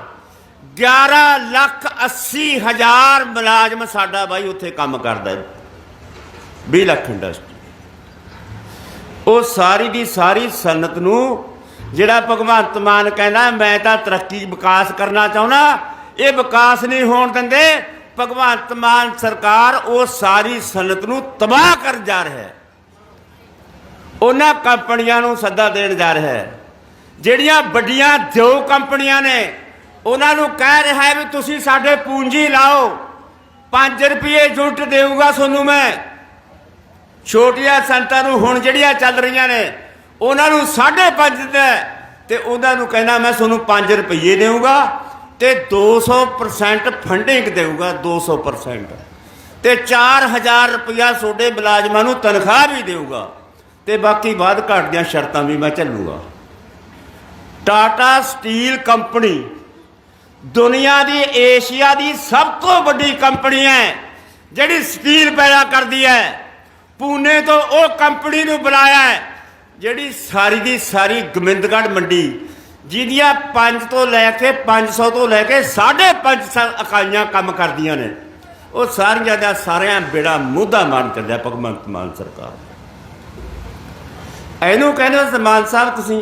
11 ਲੱਖ 80 ਹਜ਼ਾਰ ਮੁਲਾਜ਼ਮ ਸਾਡਾ ਬਾਈ ਉੱਥੇ ਕੰਮ ਕਰਦਾ ਹੈ। 20 ਲੱਖ ਇੰਡਸਟਰੀ ਉਹ ਸਾਰੀ ਦੀ ਸਾਰੀ ਸਨਤ ਨੂੰ ਜਿਹੜਾ ਭਗਵੰਤ ਮਾਨ ਕਹਿੰਦਾ, ਮੈਂ ਤਾਂ ਤਰੱਕੀ ਵਿਕਾਸ ਕਰਨਾ ਚਾਹੁੰਦਾ, ਇਹ ਵਿਕਾਸ ਨਹੀਂ ਹੋਣ ਦਿੰਦੇ। ਭਗਵੰਤ ਮਾਨ ਸਰਕਾਰ ਉਹ ਸਾਰੀ ਸਨਤ ਨੂੰ ਤਬਾਹ ਕਰ ਜਾ ਰਿਹਾ ਹੈ। ਉਹਨਾਂ ਕੰਪਨੀਆਂ ਨੂੰ ਸੱਦਾ ਦੇਣ ਜਾ ਰਿਹਾ ਹੈ। ਜਿਹੜੀਆਂ ਵੱਡੀਆਂ ਦੋ ਕੰਪਨੀਆਂ ਨੇ, ਉਹਨਾਂ ਨੂੰ ਕਹਿ ਰਿਹਾ ਹੈ ਵੀ ਤੁਸੀਂ ਸਾਡੇ ਪੂੰਜੀ ਲਾਓ। 5 ਰੁਪਏ ਜੁੱਟ ਦੇਊਗਾ ਤੁਹਾਨੂੰ ਮੈਂ। ਛੋਟੀਆਂ ਸੰਤਾਂ ਨੂੰ ਹੁਣ ਜਿਹੜੀਆਂ ਚੱਲ ਰਹੀਆਂ ਨੇ, ਉਹਨਾਂ ਨੂੰ 5.5 ਦੇ ਤੇ ਉਹਨਾਂ ਨੂੰ ਕਹਿੰਦਾ ਮੈਂ ਤੁਹਾਨੂੰ 5 ਰੁਪਏ ਦੇਵਾਂਗਾ ਤੇ 200% ਫੰਡਿੰਗ ਦੇਊਗਾ 200% ਤੇ 4000 ਰੁਪਇਆ ਤੁਹਾਡੇ ਮੁਲਾਜ਼ਮਾਂ ਨੂੰ ਤਨਖਾਹ ਵੀ ਦੇਊਗਾ ਤੇ ਬਾਕੀ ਬਾਅਦ ਘੱਟ ਦੀਆਂ ਸ਼ਰਤਾਂ ਵੀ ਮੈਂ ਚੱਲੂਗਾ। ਟਾਟਾ ਸਟੀਲ ਕੰਪਨੀ ਦੁਨੀਆ ਦੀ, ਏਸ਼ੀਆ ਦੀ ਸਭ ਤੋਂ ਵੱਡੀ ਕੰਪਨੀ ਹੈ, ਜਿਹੜੀ ਸਟੀਲ ਪੈਦਾ ਕਰਦੀ ਹੈ। ਪੂਨੇ ਤੋਂ ਉਹ ਕੰਪਨੀ ਨੂੰ ਬੁਲਾਇਆ ਹੈ, ਜਿਹੜੀ ਸਾਰੀ ਦੀ ਸਾਰੀ ਗੋਬਿੰਦਗੜ੍ਹ ਮੰਡੀ, ਜਿਹਦੀਆਂ 5 ਤੋਂ ਲੈ ਕੇ 500 ਤੋਂ ਲੈ ਕੇ 550 ਇਕਾਈਆਂ ਕੰਮ ਕਰਦੀਆਂ ਨੇ। ਉਹ ਸਾਰੀਆਂ ਦਾ ਸਾਰਿਆਂ ਬੇੜਾ ਮੁੱਦਾ ਮਾਰਨ ਚੱਲਿਆ ਭਗਵੰਤ ਮਾਨ ਸਰਕਾਰ ਇਹਨੂੰ ਕਹਿੰਦੇ ਸਮਾਨ ਸਾਹਿਬ ਤੁਸੀਂ,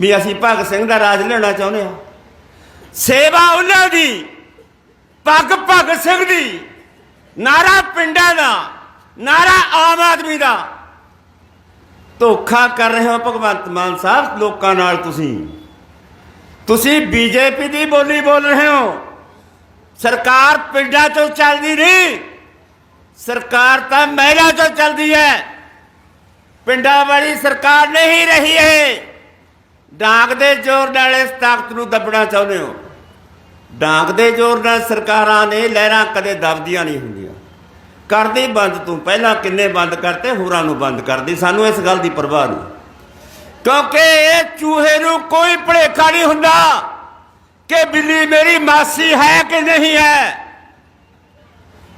ਵੀ ਅਸੀਂ ਭਗਤ ਸਿੰਘ ਦਾ ਰਾਜ ਲੈਣਾ ਚਾਹੁੰਦੇ ਹਾਂ। ਸੇਵਾ ਉਹਨਾਂ ਦੀ ਪੱਗ ਭਗਤ ਸਿੰਘ ਦੀ, ਨਾਰਾ ਪਿੰਡਾਂ ਦਾ। ਨਾਰਾ ਆਮ ਆਦਮੀ ਦਾ। ਧੋਖਾ ਕਰ ਰਹੇ ਹੋ ਭਗਵੰਤ ਮਾਨ ਸਾਹਿਬ, ਲੋਕਾਂ ਨਾਲ ਤੁਸੀਂ। ਤੁਸੀਂ ਬੀਜੇਪੀ ਦੀ ਬੋਲੀ ਬੋਲ ਰਹੇ ਹੋ। ਸਰਕਾਰ ਪਿੰਡਾਂ ਤੋਂ ਚੱਲਦੀ ਨਹੀਂ। ਸਰਕਾਰ ਤਾਂ ਮਹਿਲਾ ਤੋਂ ਚੱਲਦੀ ਹੈ। ਪਿੰਡਾਂ ਵਾਲੀ ਸਰਕਾਰ ਨਹੀਂ ਰਹੀ ਹੈ ਡਾਂਗ ਦੇ ਜ਼ੋਰ ਨਾਲ ਇਸ ਤਾਕਤ ਨੂੰ ਦੱਬਣਾ ਚਾਹੁੰਦੇ ਹੋ। ਡਾਂਗ ਦੇ ਜ਼ੋਰ ਨਾਲ ਸਰਕਾਰਾਂ ਨੇ ਲਹਿਰਾਂ ਕਦੇ ਦਬਦੀਆਂ ਨਹੀਂ ਹੁੰਦੀਆਂ। ਕਰਦੀ ਬੰਦ ਤੂੰ, ਪਹਿਲਾਂ ਕਿੰਨੇ ਬੰਦ ਕਰਤੇ, ਹੋਰਾਂ ਨੂੰ ਬੰਦ ਕਰਦੀ। ਸਾਨੂੰ ਇਸ ਗੱਲ ਦੀ ਪਰਵਾਹ ਨਹੀਂ। ਕਿਉਂਕਿ ਇਹ ਚੂਹੇ ਨੂੰ ਕੋਈ ਭੁਲੇਖਾ ਨਹੀਂ ਹੁੰਦਾ ਕਿ ਬਿੱਲੀ ਮੇਰੀ ਮਾਸੀ ਹੈ ਕਿ ਨਹੀਂ ਹੈ।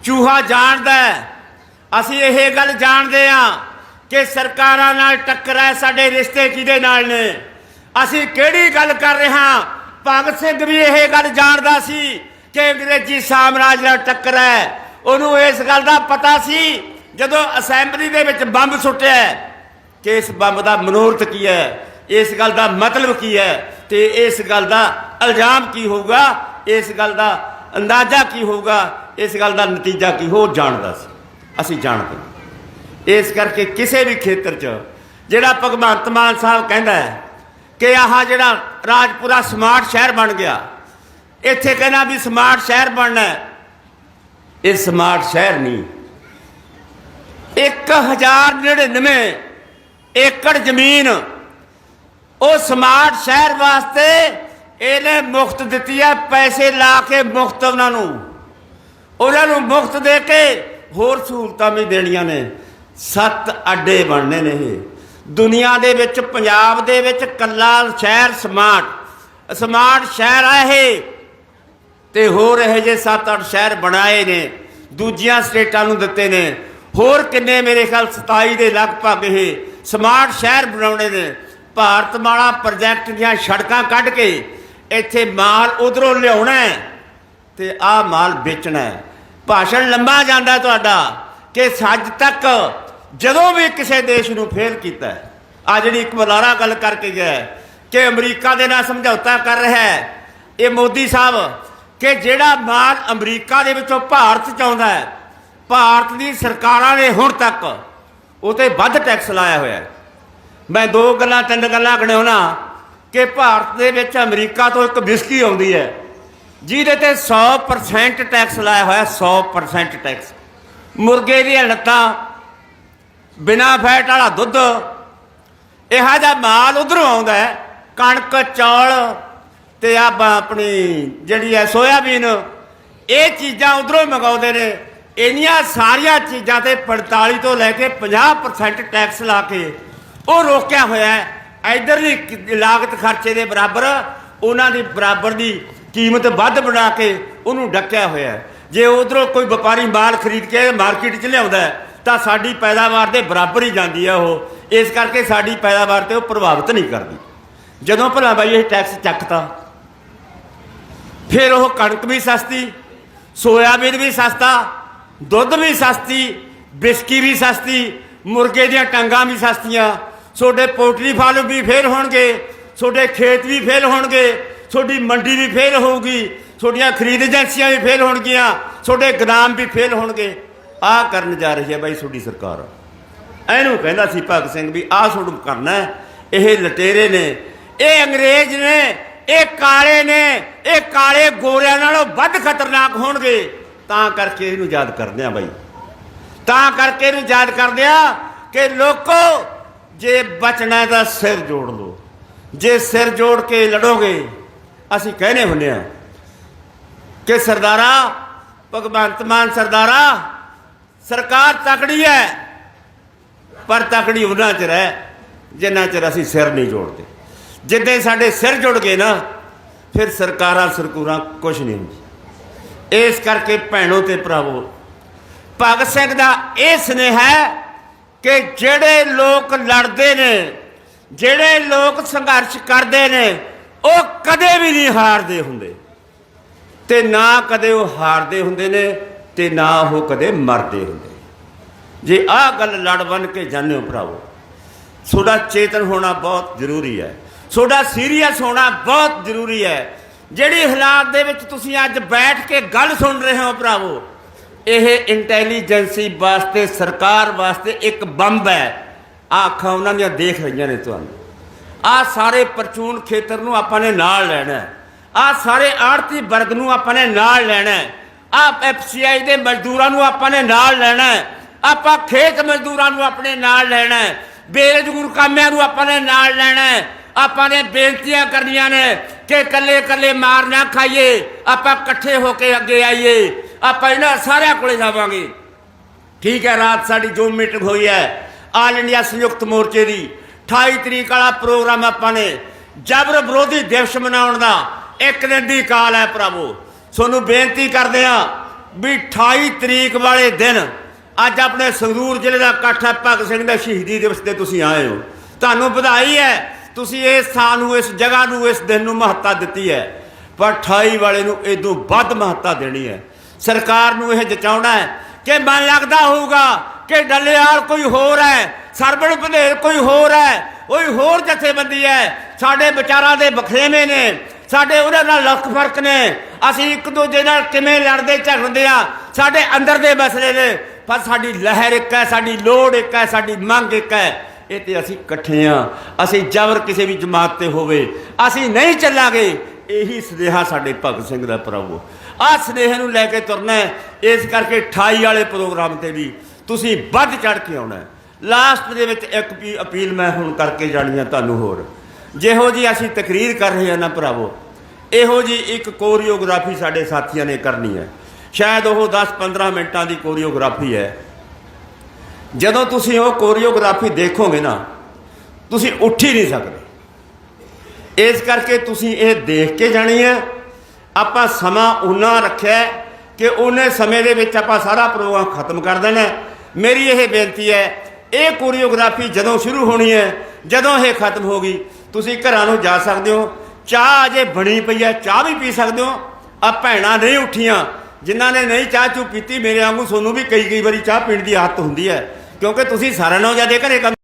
ਚੂਹਾ ਜਾਣਦਾ ਅਸੀਂ ਇਹ ਗੱਲ ਜਾਣਦੇ ਹਾਂ ਕਿ ਸਰਕਾਰਾਂ ਨਾਲ ਟੱਕਰ ਹੈ ਸਾਡੇ ਰਿਸ਼ਤੇ ਕਿਹਦੇ ਨਾਲ ਨੇ। ਅਸੀਂ ਕਿਹੜੀ ਗੱਲ ਕਰ ਰਹੇ ਹਾਂ? ਭਗਤ ਸਿੰਘ ਵੀ ਇਹ ਗੱਲ ਜਾਣਦਾ ਸੀ ਕਿ ਅੰਗਰੇਜ਼ੀ ਸਾਮਰਾਜ ਨਾਲ ਟੱਕਰ ਹੈ। ਉਹਨੂੰ ਇਸ ਗੱਲ ਦਾ ਪਤਾ ਸੀ, ਜਦੋਂ ਅਸੈਂਬਲੀ ਦੇ ਵਿੱਚ ਬੰਬ ਸੁੱਟਿਆ ਕਿ ਇਸ ਬੰਬ ਦਾ ਮਨੋਰਥ ਕੀ ਹੈ, ਇਸ ਗੱਲ ਦਾ ਮਤਲਬ ਕੀ ਹੈ ਤੇ ਇਸ ਗੱਲ ਦਾ ਇਲਜ਼ਾਮ ਕੀ ਹੋਊਗਾ, ਇਸ ਗੱਲ ਦਾ ਅੰਦਾਜ਼ਾ ਕੀ ਹੋਊਗਾ, ਇਸ ਗੱਲ ਦਾ ਨਤੀਜਾ ਕੀ ਹੋ ਜਾਣਦਾ ਸੀ। ਅਸੀਂ ਜਾਣਦੇ ਇਸ ਕਰਕੇ ਕਿਸੇ ਵੀ ਖੇਤਰ 'ਚ ਜਿਹੜਾ ਭਗਵੰਤ ਮਾਨ ਸਾਹਿਬ ਕਹਿੰਦਾ ਹੈ ਕਿ ਆਹ ਜਿਹੜਾ ਰਾਜਪੁਰਾ ਸਮਾਰਟ ਸ਼ਹਿਰ ਬਣ ਗਿਆ, ਇੱਥੇ ਕਹਿੰਦਾ ਵੀ ਸਮਾਰਟ ਸ਼ਹਿਰ ਬਣਨਾ ਹੈ ਇਹ ਸਮਾਰਟ ਸ਼ਹਿਰ ਨਹੀਂ। 1099 ਏਕੜ ਜ਼ਮੀਨ ਉਹ ਸਮਾਰਟ ਸ਼ਹਿਰ ਵਾਸਤੇ ਇਹਨੇ ਮੁਫਤ ਦਿੱਤੀ ਹੈ ਪੈਸੇ ਲਾ ਕੇ ਮੁਫਤ ਉਹਨਾਂ ਨੂੰ। ਉਹਨਾਂ ਨੂੰ ਮੁਫਤ ਦੇ ਕੇ ਹੋਰ ਸਹੂਲਤਾਂ ਵੀ ਦੇਣੀਆਂ ਨੇ। ਸੱਤ ਅੱਡੇ ਬਣਨੇ ਨੇ ਇਹ। ਦੁਨੀਆ ਦੇ ਵਿੱਚ, ਪੰਜਾਬ ਦੇ ਵਿੱਚ ਕੱਲਾ ਸ਼ਹਿਰ ਸਮਾਰਟ। ਸਮਾਰਟ ਸ਼ਹਿਰ ਆ ਇਹ। ਤੇ ਹੋਰ ਇਹ ਜੇ 7-8 ਸ਼ਹਿਰ ਬਣਾਏ ਨੇ, ਦੂਜੀਆਂ ਸਟੇਟਾਂ ਨੂੰ ਦਿੱਤੇ ਨੇ। ਹੋਰ ਕਿੰਨੇ ਮੇਰੇ ਖਿਆਲ 27 ਦੇ ਲਗਭਗ ਇਹ ਸਮਾਰਟ ਸ਼ਹਿਰ ਬਣਾਉਣੇ ਨੇ। ਭਾਰਤ ਮਾਲਾ ਪ੍ਰੋਜੈਕਟ ਦੀਆਂ ਸੜਕਾਂ ਕੱਢ ਕੇ ਇੱਥੇ ਮਾਲ ਉਧਰੋਂ ਲਿਆਉਣਾ ਹੈ ਤੇ ਆਹ ਮਾਲ ਵੇਚਣਾ ਹੈ। ਭਾਸ਼ਣ ਲੰਬਾ ਜਾਂਦਾ ਤੁਹਾਡਾ ਕਿ ਸੱਜ ਤੱਕ ਜਦੋਂ ਵੀ ਕਿਸੇ ਦੇਸ਼ ਨੂੰ ਫੇਲ ਕੀਤਾ ਆ ਜਿਹੜੀ ਇੱਕ ਬਲਾਰਾ ਗੱਲ ਕਰਕੇ ਗਿਆ ਕਿ ਅਮਰੀਕਾ ਦੇ ਨਾਲ ਸਮਝੌਤਾ ਕਰ ਰਿਹਾ ਹੈ। ਇਹ ਮੋਦੀ ਸਾਹਿਬ ਕਿ ਜਿਹੜਾ ਮਾਲ ਅਮਰੀਕਾ ਦੇ ਵਿੱਚੋਂ ਭਾਰਤ ਚ ਆਉਂਦਾ ਹੈ, ਭਾਰਤ ਦੀ ਸਰਕਾਰਾਂ ਨੇ ਹੁਣ ਤੱਕ ਉਹ ਤੇ ਵੱਧ ਟੈਕਸ ਲਾਇਆ ਹੋਇਆ ਹੈ। ਮੈਂ ਦੋ ਗੱਲਾਂ, ਤਿੰਨ ਗੱਲਾਂ ਗਣਾਉਣਾ ਕਿ ਭਾਰਤ ਦੇ ਵਿੱਚ ਅਮਰੀਕਾ ਤੋਂ ਇੱਕ ਵਿਸਕੀ ਆਉਂਦੀ ਹੈ, ਜਿਹਦੇ ਤੇ 100% ਟੈਕਸ ਲਾਇਆ ਹੋਇਆ 100% ਟੈਕਸ ਮੁਰਗੇ ਦੀਆਂ ਲੱਤਾਂ, ਬਿਨਾ ਫੈਟ ਵਾਲਾ ਦੁੱਧ, ਇਹੋ ਜਿਹਾ ਮਾਲ ਉਧਰੋਂ ਆਉਂਦਾ ਹੈ, ਕਣਕ, ਚੌਲ ਤੇ ਆ ਆਪਣੀ ਜਿਹੜੀ ਹੈ ਸੋਇਆਬੀਨ, ਇਹ ਚੀਜ਼ਾਂ ਉਧਰੋਂ ਮੰਗਾਉਂਦੇ ਨੇ। ਇੰਨੀਆਂ ਸਾਰੀਆਂ ਚੀਜ਼ਾਂ ਤੇ 45 ਤੋਂ ਲੈ ਕੇ 50% ਟੈਕਸ ਲਾ ਕੇ ਉਹ ਰੋਕਿਆ ਹੋਇਆ ਹੈ। ਇਧਰਲੀ ਲਾਗਤ ਖਰਚੇ ਦੇ ਬਰਾਬਰ ਉਹਨਾਂ ਦੀ ਬਰਾਬਰ ਦੀ ਕੀਮਤ ਵੱਧ ਬਣਾ ਕੇ ਉਹਨੂੰ ਡੱਕਿਆ ਹੋਇਆ ਹੈ। ਜੇ ਉਧਰੋਂ ਕੋਈ ਵਪਾਰੀ ਮਾਲ ਖਰੀਦ ਕੇ ਮਾਰਕੀਟ 'ਚ ਲਿਆਉਂਦਾ ਤਾਂ ਸਾਡੀ ਪੈਦਾਵਾਰ ਦੇ ਬਰਾਬਰ ਹੀ ਜਾਂਦੀ ਹੈ ਉਹ। ਇਸ ਕਰਕੇ ਸਾਡੀ ਪੈਦਾਵਾਰ ਤੇ ਉਹ ਪ੍ਰਭਾਵਿਤ ਨਹੀਂ ਕਰਦੀ। ਜਦੋਂ ਭਲਾ ਬਾਈ ਇਹ ਟੈਕਸ ਚੱਕਤਾ ਫਿਰ ਉਹ ਕਣਕ ਵੀ ਸਸਤੀ, ਸੋਇਆਬੀਨ ਵੀ ਸਸਤਾ, ਦੁੱਧ ਵੀ ਸਸਤੀ, ਬਿਸਕੀ ਵੀ ਸਸਤੀ, ਮੁਰਗੇ ਦੀਆਂ ਟਾਂਗਾਂ ਵੀ ਸਸਤੀਆਂ। ਤੁਹਾਡੇ ਪੋਲਟਰੀ ਫਾਰਮ ਵੀ ਫੇਲ ਹੋਣਗੇ, ਤੁਹਾਡੇ ਖੇਤ ਵੀ ਫੇਲ ਹੋਣਗੇ, ਤੁਹਾਡੀ ਮੰਡੀ ਵੀ ਫੇਲ ਹੋਊਗੀ, ਤੁਹਾਡੀਆਂ ਖਰੀਦ ਏਜੰਸੀਆਂ ਵੀ ਫੇਲ ਹੋਣਗੀਆਂ, ਤੁਹਾਡੇ ਗਦਾਮ ਵੀ ਫੇਲ ਹੋਣਗੇ। ਆਹ ਕਰਨ ਜਾ ਰਹੀ ਹੈ ਬਾਈ ਤੁਹਾਡੀ ਸਰਕਾਰ। ਇਹਨੂੰ ਕਹਿੰਦਾ ਸੀ ਭਗਤ ਸਿੰਘ ਵੀ ਆਹ ਤੁਹਾਨੂੰ ਕਰਨਾ ਇਹ ਲਟੇਰੇ ਨੇ, ਇਹ ਅੰਗਰੇਜ਼ ਨੇ ਇਹ ਕਾਲੇ ਨੇ, ਇਹ ਕਾਲੇ ਗੋਰਿਆਂ ਨਾਲੋਂ ਵੱਧ ਖਤਰਨਾਕ ਹੋਣਗੇ। ਤਾਂ ਕਰਕੇ ਇਹਨੂੰ ਯਾਦ ਕਰਦੇ ਆ ਬਾਈ। ਤਾਂ ਕਰਕੇ ਇਹਨੂੰ ਯਾਦ ਕਰਦੇ ਆ ਕਿ ਲੋਕੋ, ਜੇ ਬਚਣਾ ਹੈ ਤਾਂ ਸਿਰ ਜੋੜ ਲਓ। ਜੇ ਸਿਰ ਜੋੜ ਕੇ ਲੜੋਗੇ, ਅਸੀਂ ਕਹਿੰਦੇ ਹੁੰਦੇ ਆ ਕਿ ਸਰਦਾਰਾ, ਭਗਵੰਤ ਮਾਨ ਸਰਦਾਰਾ, ਸਰਕਾਰ ਤਕੜੀ ਹੈ, ਪਰ ਤਕੜੀ ਉਹਨਾਂ ਚਿਰ ਹੈ ਜਿੰਨਾ ਚਿਰ ਅਸੀਂ ਸਿਰ ਨਹੀਂ ਜੋੜਦੇ। ਜਿੱਦੇ ਸਾਡੇ ਸਿਰ ਜੁੜ ਗਏ ਨਾ, ਫਿਰ ਸਰਕਾਰਾਂ ਸਰਕੂਰਾਂ ਕੁਝ ਨਹੀਂ ਹੁੰਦੀ। ਇਸ ਕਰਕੇ ਭੈਣੋ ਤੇ ਭਰਾਵੋ, ਭਗਤ ਸਿੰਘ ਦਾ ਇਹ ਸੁਨੇਹਾ ਹੈ ਕਿ ਜਿਹੜੇ ਲੋਕ ਲੜਦੇ ਨੇ, ਜਿਹੜੇ ਲੋਕ ਸੰਘਰਸ਼ ਕਰਦੇ ਨੇ, ਉਹ ਕਦੇ ਵੀ ਨਹੀਂ ਹਾਰਦੇ ਹੁੰਦੇ। ਤੇ ਨਾ ਕਦੇ ਉਹ ਹਾਰਦੇ ਹੁੰਦੇ ਨੇ ਤੇ ਨਾ ਉਹ ਕਦੇ ਮਰਦੇ ਹੁੰਦੇ। ਜੇ ਆਹ ਗੱਲ ਲੜ ਬਨ ਕੇ ਜਾਣਿਓ ਭਰਾਵੋ, ਤੁਹਾਡਾ ਚੇਤਨ ਹੋਣਾ ਬਹੁਤ ਜ਼ਰੂਰੀ ਹੈ। ਤੁਹਾਡਾ ਸੀਰੀਅਸ ਹੋਣਾ ਬਹੁਤ ਜ਼ਰੂਰੀ ਹੈ। ਜਿਹੜੀ ਹਾਲਾਤ ਦੇ ਵਿੱਚ ਤੁਸੀਂ ਅੱਜ ਬੈਠ ਕੇ ਗੱਲ ਸੁਣ ਰਹੇ ਹੋ ਭਰਾਵੋ, ਇਹ ਇੰਟੈਲੀਜੈਂਸੀ ਵਾਸਤੇ, ਸਰਕਾਰ ਵਾਸਤੇ ਇੱਕ ਬੰਬ ਹੈ। ਆਹ ਅੱਖਾਂ ਉਹਨਾਂ ਦੀਆਂ ਦੇਖ ਰਹੀਆਂ ਨੇ ਤੁਹਾਨੂੰ। ਆਹ ਸਾਰੇ ਪਰਚੂਨ ਖੇਤਰ ਨੂੰ ਆਪਾਂ ਨੇ ਨਾਲ ਲੈਣਾ ਹੈ। ਆਹ ਸਾਰੇ ਆੜਤੀ ਵਰਗ ਨੂੰ ਆਪਾਂ ਨੇ ਨਾਲ ਲੈਣਾ ਹੈ। ਆਹ ਐਫਸੀਆਈ ਦੇ ਮਜ਼ਦੂਰਾਂ ਨੂੰ ਆਪਾਂ ਨੇ ਨਾਲ ਲੈਣਾ ਆਪਾਂ ਖੇਤ ਮਜ਼ਦੂਰਾਂ ਨੂੰ ਆਪਣੇ ਨਾਲ ਲੈਣਾ ਹੈ। ਬੇਰੁਜ਼ਗਾਰ ਕਾਮਿਆਂ ਨੂੰ ਆਪਾਂ ਨੇ ਨਾਲ ਲੈਣਾ ਆਪਾਂ ਨੇ ਬੇਨਤੀਆਂ ਕਰਨੀਆਂ ਨੇ ਕਿ ਕੱਲੇ ਕੱਲੇ ਮਾਰ ਨਾ ਖਾਈਏ, ਆਪਾਂ ਇਕੱਠੇ ਹੋ ਕੇ ਅੱਗੇ ਆਈਏ, ਆਪਾਂ ਇਹਨਾਂ ਸਾਰਿਆਂ ਕੋਲੇ ਜਾਵਾਂਗੇ। ਠੀਕ ਹੈ, ਰਾਤ ਸਾਡੀ ਜੋ ਮੀਟਿੰਗ ਹੋਈ ਹੈ, ਆਲ ਇੰਡੀਆ ਸੰਯੁਕਤ ਮੋਰਚੇ ਦੀ। 28 ਤਰੀਕ ਵਾਲਾ ਪ੍ਰੋਗਰਾਮ ਆਪਾਂ ਨੇ, ਜਬਰ ਵਿਰੋਧੀ ਦਿਵਸ ਮਨਾਉਣ ਦਾ ਇੱਕ ਦਿਨ ਦੀ ਕਾਲ ਹੈ ਭਰਾਵੋ ਤੁਹਾਨੂੰ ਬੇਨਤੀ ਕਰਦੇ ਆ ਵੀ 28 ਤਰੀਕ ਵਾਲੇ ਦਿਨ ਅੱਜ ਆਪਣੇ ਸੰਗਰੂਰ ਜ਼ਿਲ੍ਹੇ ਦਾ ਇਕੱਠ ਹੈ, ਭਗਤ ਸਿੰਘ ਦਾ ਸ਼ਹੀਦੀ ਦਿਵਸ ਤੇ ਤੁਸੀਂ ਆਏ ਹੋ। ਤੁਹਾਨੂੰ ਵਧਾਈ ਹੈ ਤੁਸੀਂ ਇਸ ਥਾਂ ਨੂੰ, ਇਸ ਜਗ੍ਹਾ ਨੂੰ, ਇਸ ਦਿਨ ਨੂੰ ਮਹੱਤਤਾ ਦਿੱਤੀ ਹੈ। ਪਰ 28 ਵਾਲੇ ਨੂੰ ਇਦੋਂ ਵੱਧ ਮਹੱਤਤਾ ਦੇਣੀ ਹੈ। ਸਰਕਾਰ ਨੂੰ ਇਹ ਜਚਾਉਣਾ ਹੈ ਕਿ ਮਨ ਲੱਗਦਾ ਹੋਊਗਾ ਕਿ ਡੱਲੇਆਲ ਕੋਈ ਹੋਰ ਹੈ, ਸਰਬਣ ਭਨੇਰ ਕੋਈ ਹੋਰ ਹੈ, ਕੋਈ ਹੋਰ ਜਥੇਬੰਦੀ ਹੈ। ਸਾਡੇ ਵਿਚਾਰਾਂ ਦੇ ਬਖਰੇਵੇਂ ਨੇ, ਸਾਡੇ ਉਹਨਾਂ ਨਾਲ ਲੱਖ ਫ਼ਰਕ ਨੇ। ਅਸੀਂ ਇੱਕ ਦੂਜੇ ਨਾਲ ਕਿਵੇਂ ਲੜਦੇ, ਝਗੜਦੇ ਆ, ਸਾਡੇ ਅੰਦਰ ਦੇ ਮਸਲੇ ਨੇ। ਪਰ ਸਾਡੀ ਲਹਿਰ ਇੱਕ ਹੈ, ਸਾਡੀ ਲੋੜ ਇੱਕ ਹੈ, ਸਾਡੀ ਮੰਗ ਇੱਕ ਹੈ। ਇਹ ਤੇ ਅਸੀਂ ਇਕੱਠੇ ਆ। ਅਸੀਂ ਜ਼ਬਰ ਕਿਸੇ ਵੀ ਜਮਾਤ ਤੇ ਹੋਵੇ, ਅਸੀਂ ਨਹੀਂ ਚੱਲਾਂਗੇ। ਇਹੀ ਸੁਨੇਹਾ ਸਾਡੇ ਭਗਤ ਸਿੰਘ ਦਾ ਪ੍ਰਭੂ ਆਹ ਸੁਨੇਹੇ ਨੂੰ ਲੈ ਕੇ ਤੁਰਨਾ ਇਸ ਕਰਕੇ 28 ਵਾਲੇ ਪ੍ਰੋਗਰਾਮ ਤੇ ਵੀ ਤੁਸੀਂ ਵੱਧ ਚੜ ਕੇ ਆਉਣਾ ਲਾਸਟ ਦੇ ਵਿੱਚ ਇੱਕ ਵੀ ਅਪੀਲ ਮੈਂ ਹੁਣ ਕਰਕੇ ਜਾਣੀ ਆ ਤੁਹਾਨੂੰ ਹੋਰ। ਜਿਹੋ ਜੀ ਅਸੀਂ ਤਕਰੀਰ ਕਰ ਰਹੇ ਹਾਂ ਨਾ ਭਰਾਵੋ, ਇਹੋ ਜੀ ਇੱਕ ਕੋਰੀਓਗ੍ਰਾਫੀ ਸਾਡੇ ਸਾਥੀਆਂ ਨੇ ਕਰਨੀ ਹੈ। ਸ਼ਾਇਦ ਉਹ 10-15 ਮਿੰਟਾਂ ਦੀ ਕੋਰੀਓਗ੍ਰਾਫੀ ਹੈ। ਜਦੋਂ ਤੁਸੀਂ ਉਹ ਕੋਰੀਓਗ੍ਰਾਫੀ ਦੇਖੋਗੇ ਨਾ, ਤੁਸੀਂ ਉੱਠ ਹੀ ਨਹੀਂ ਸਕਦੇ। ਇਸ ਕਰਕੇ ਤੁਸੀਂ ਇਹ ਦੇਖ ਕੇ ਜਾਣੀ ਹੈ, ਆਪਾਂ ਸਮਾਂ ਉਨਾ ਰੱਖਿਆ ਕਿ ਉਹਨੇ ਸਮੇਂ ਦੇ ਵਿੱਚ ਆਪਾਂ ਸਾਰਾ ਪ੍ਰੋਗਰਾਮ ਖਤਮ ਕਰ ਦੇਣਾ ਮੇਰੀ ਇਹ ਬੇਨਤੀ ਹੈ, ਇਹ ਕੋਰੀਓਗ੍ਰਾਫੀ ਜਦੋਂ ਸ਼ੁਰੂ ਹੋਣੀ ਹੈ, ਜਦੋਂ ਇਹ ਖਤਮ ਹੋ ਗਈ, ਤੁਸੀਂ ਘਰਾਂ ਨੂੰ ਜਾ ਸਕਦੇ ਹੋ, ਚਾਹ ਅਜੇ ਬਣੀ ਪਈ ਹੈ, ਚਾਹ ਵੀ ਪੀ ਸਕਦੇ ਹੋ। ਆ ਭੈਣਾਂ ਨਹੀਂ ਉੱਠੀਆਂ, ਜਿਨ੍ਹਾਂ ਨੇ ਨਹੀਂ ਚਾਹ ਚੂ ਪੀਤੀ, ਮੇਰੇ ਵਾਂਗੂ ਤੁਹਾਨੂੰ ਵੀ ਕਈ ਕਈ ਵਾਰੀ ਚਾਹ ਪੀਣ ਦੀ ਆਦਤ ਹੁੰਦੀ ਹੈ। ਕਿਉਂਕਿ ਤੁਸੀਂ ਸਾਰਿਆਂ ਨਾਲੋਂ ਜ਼ਿਆਦਾ ਘਰੇ ਕੰਮ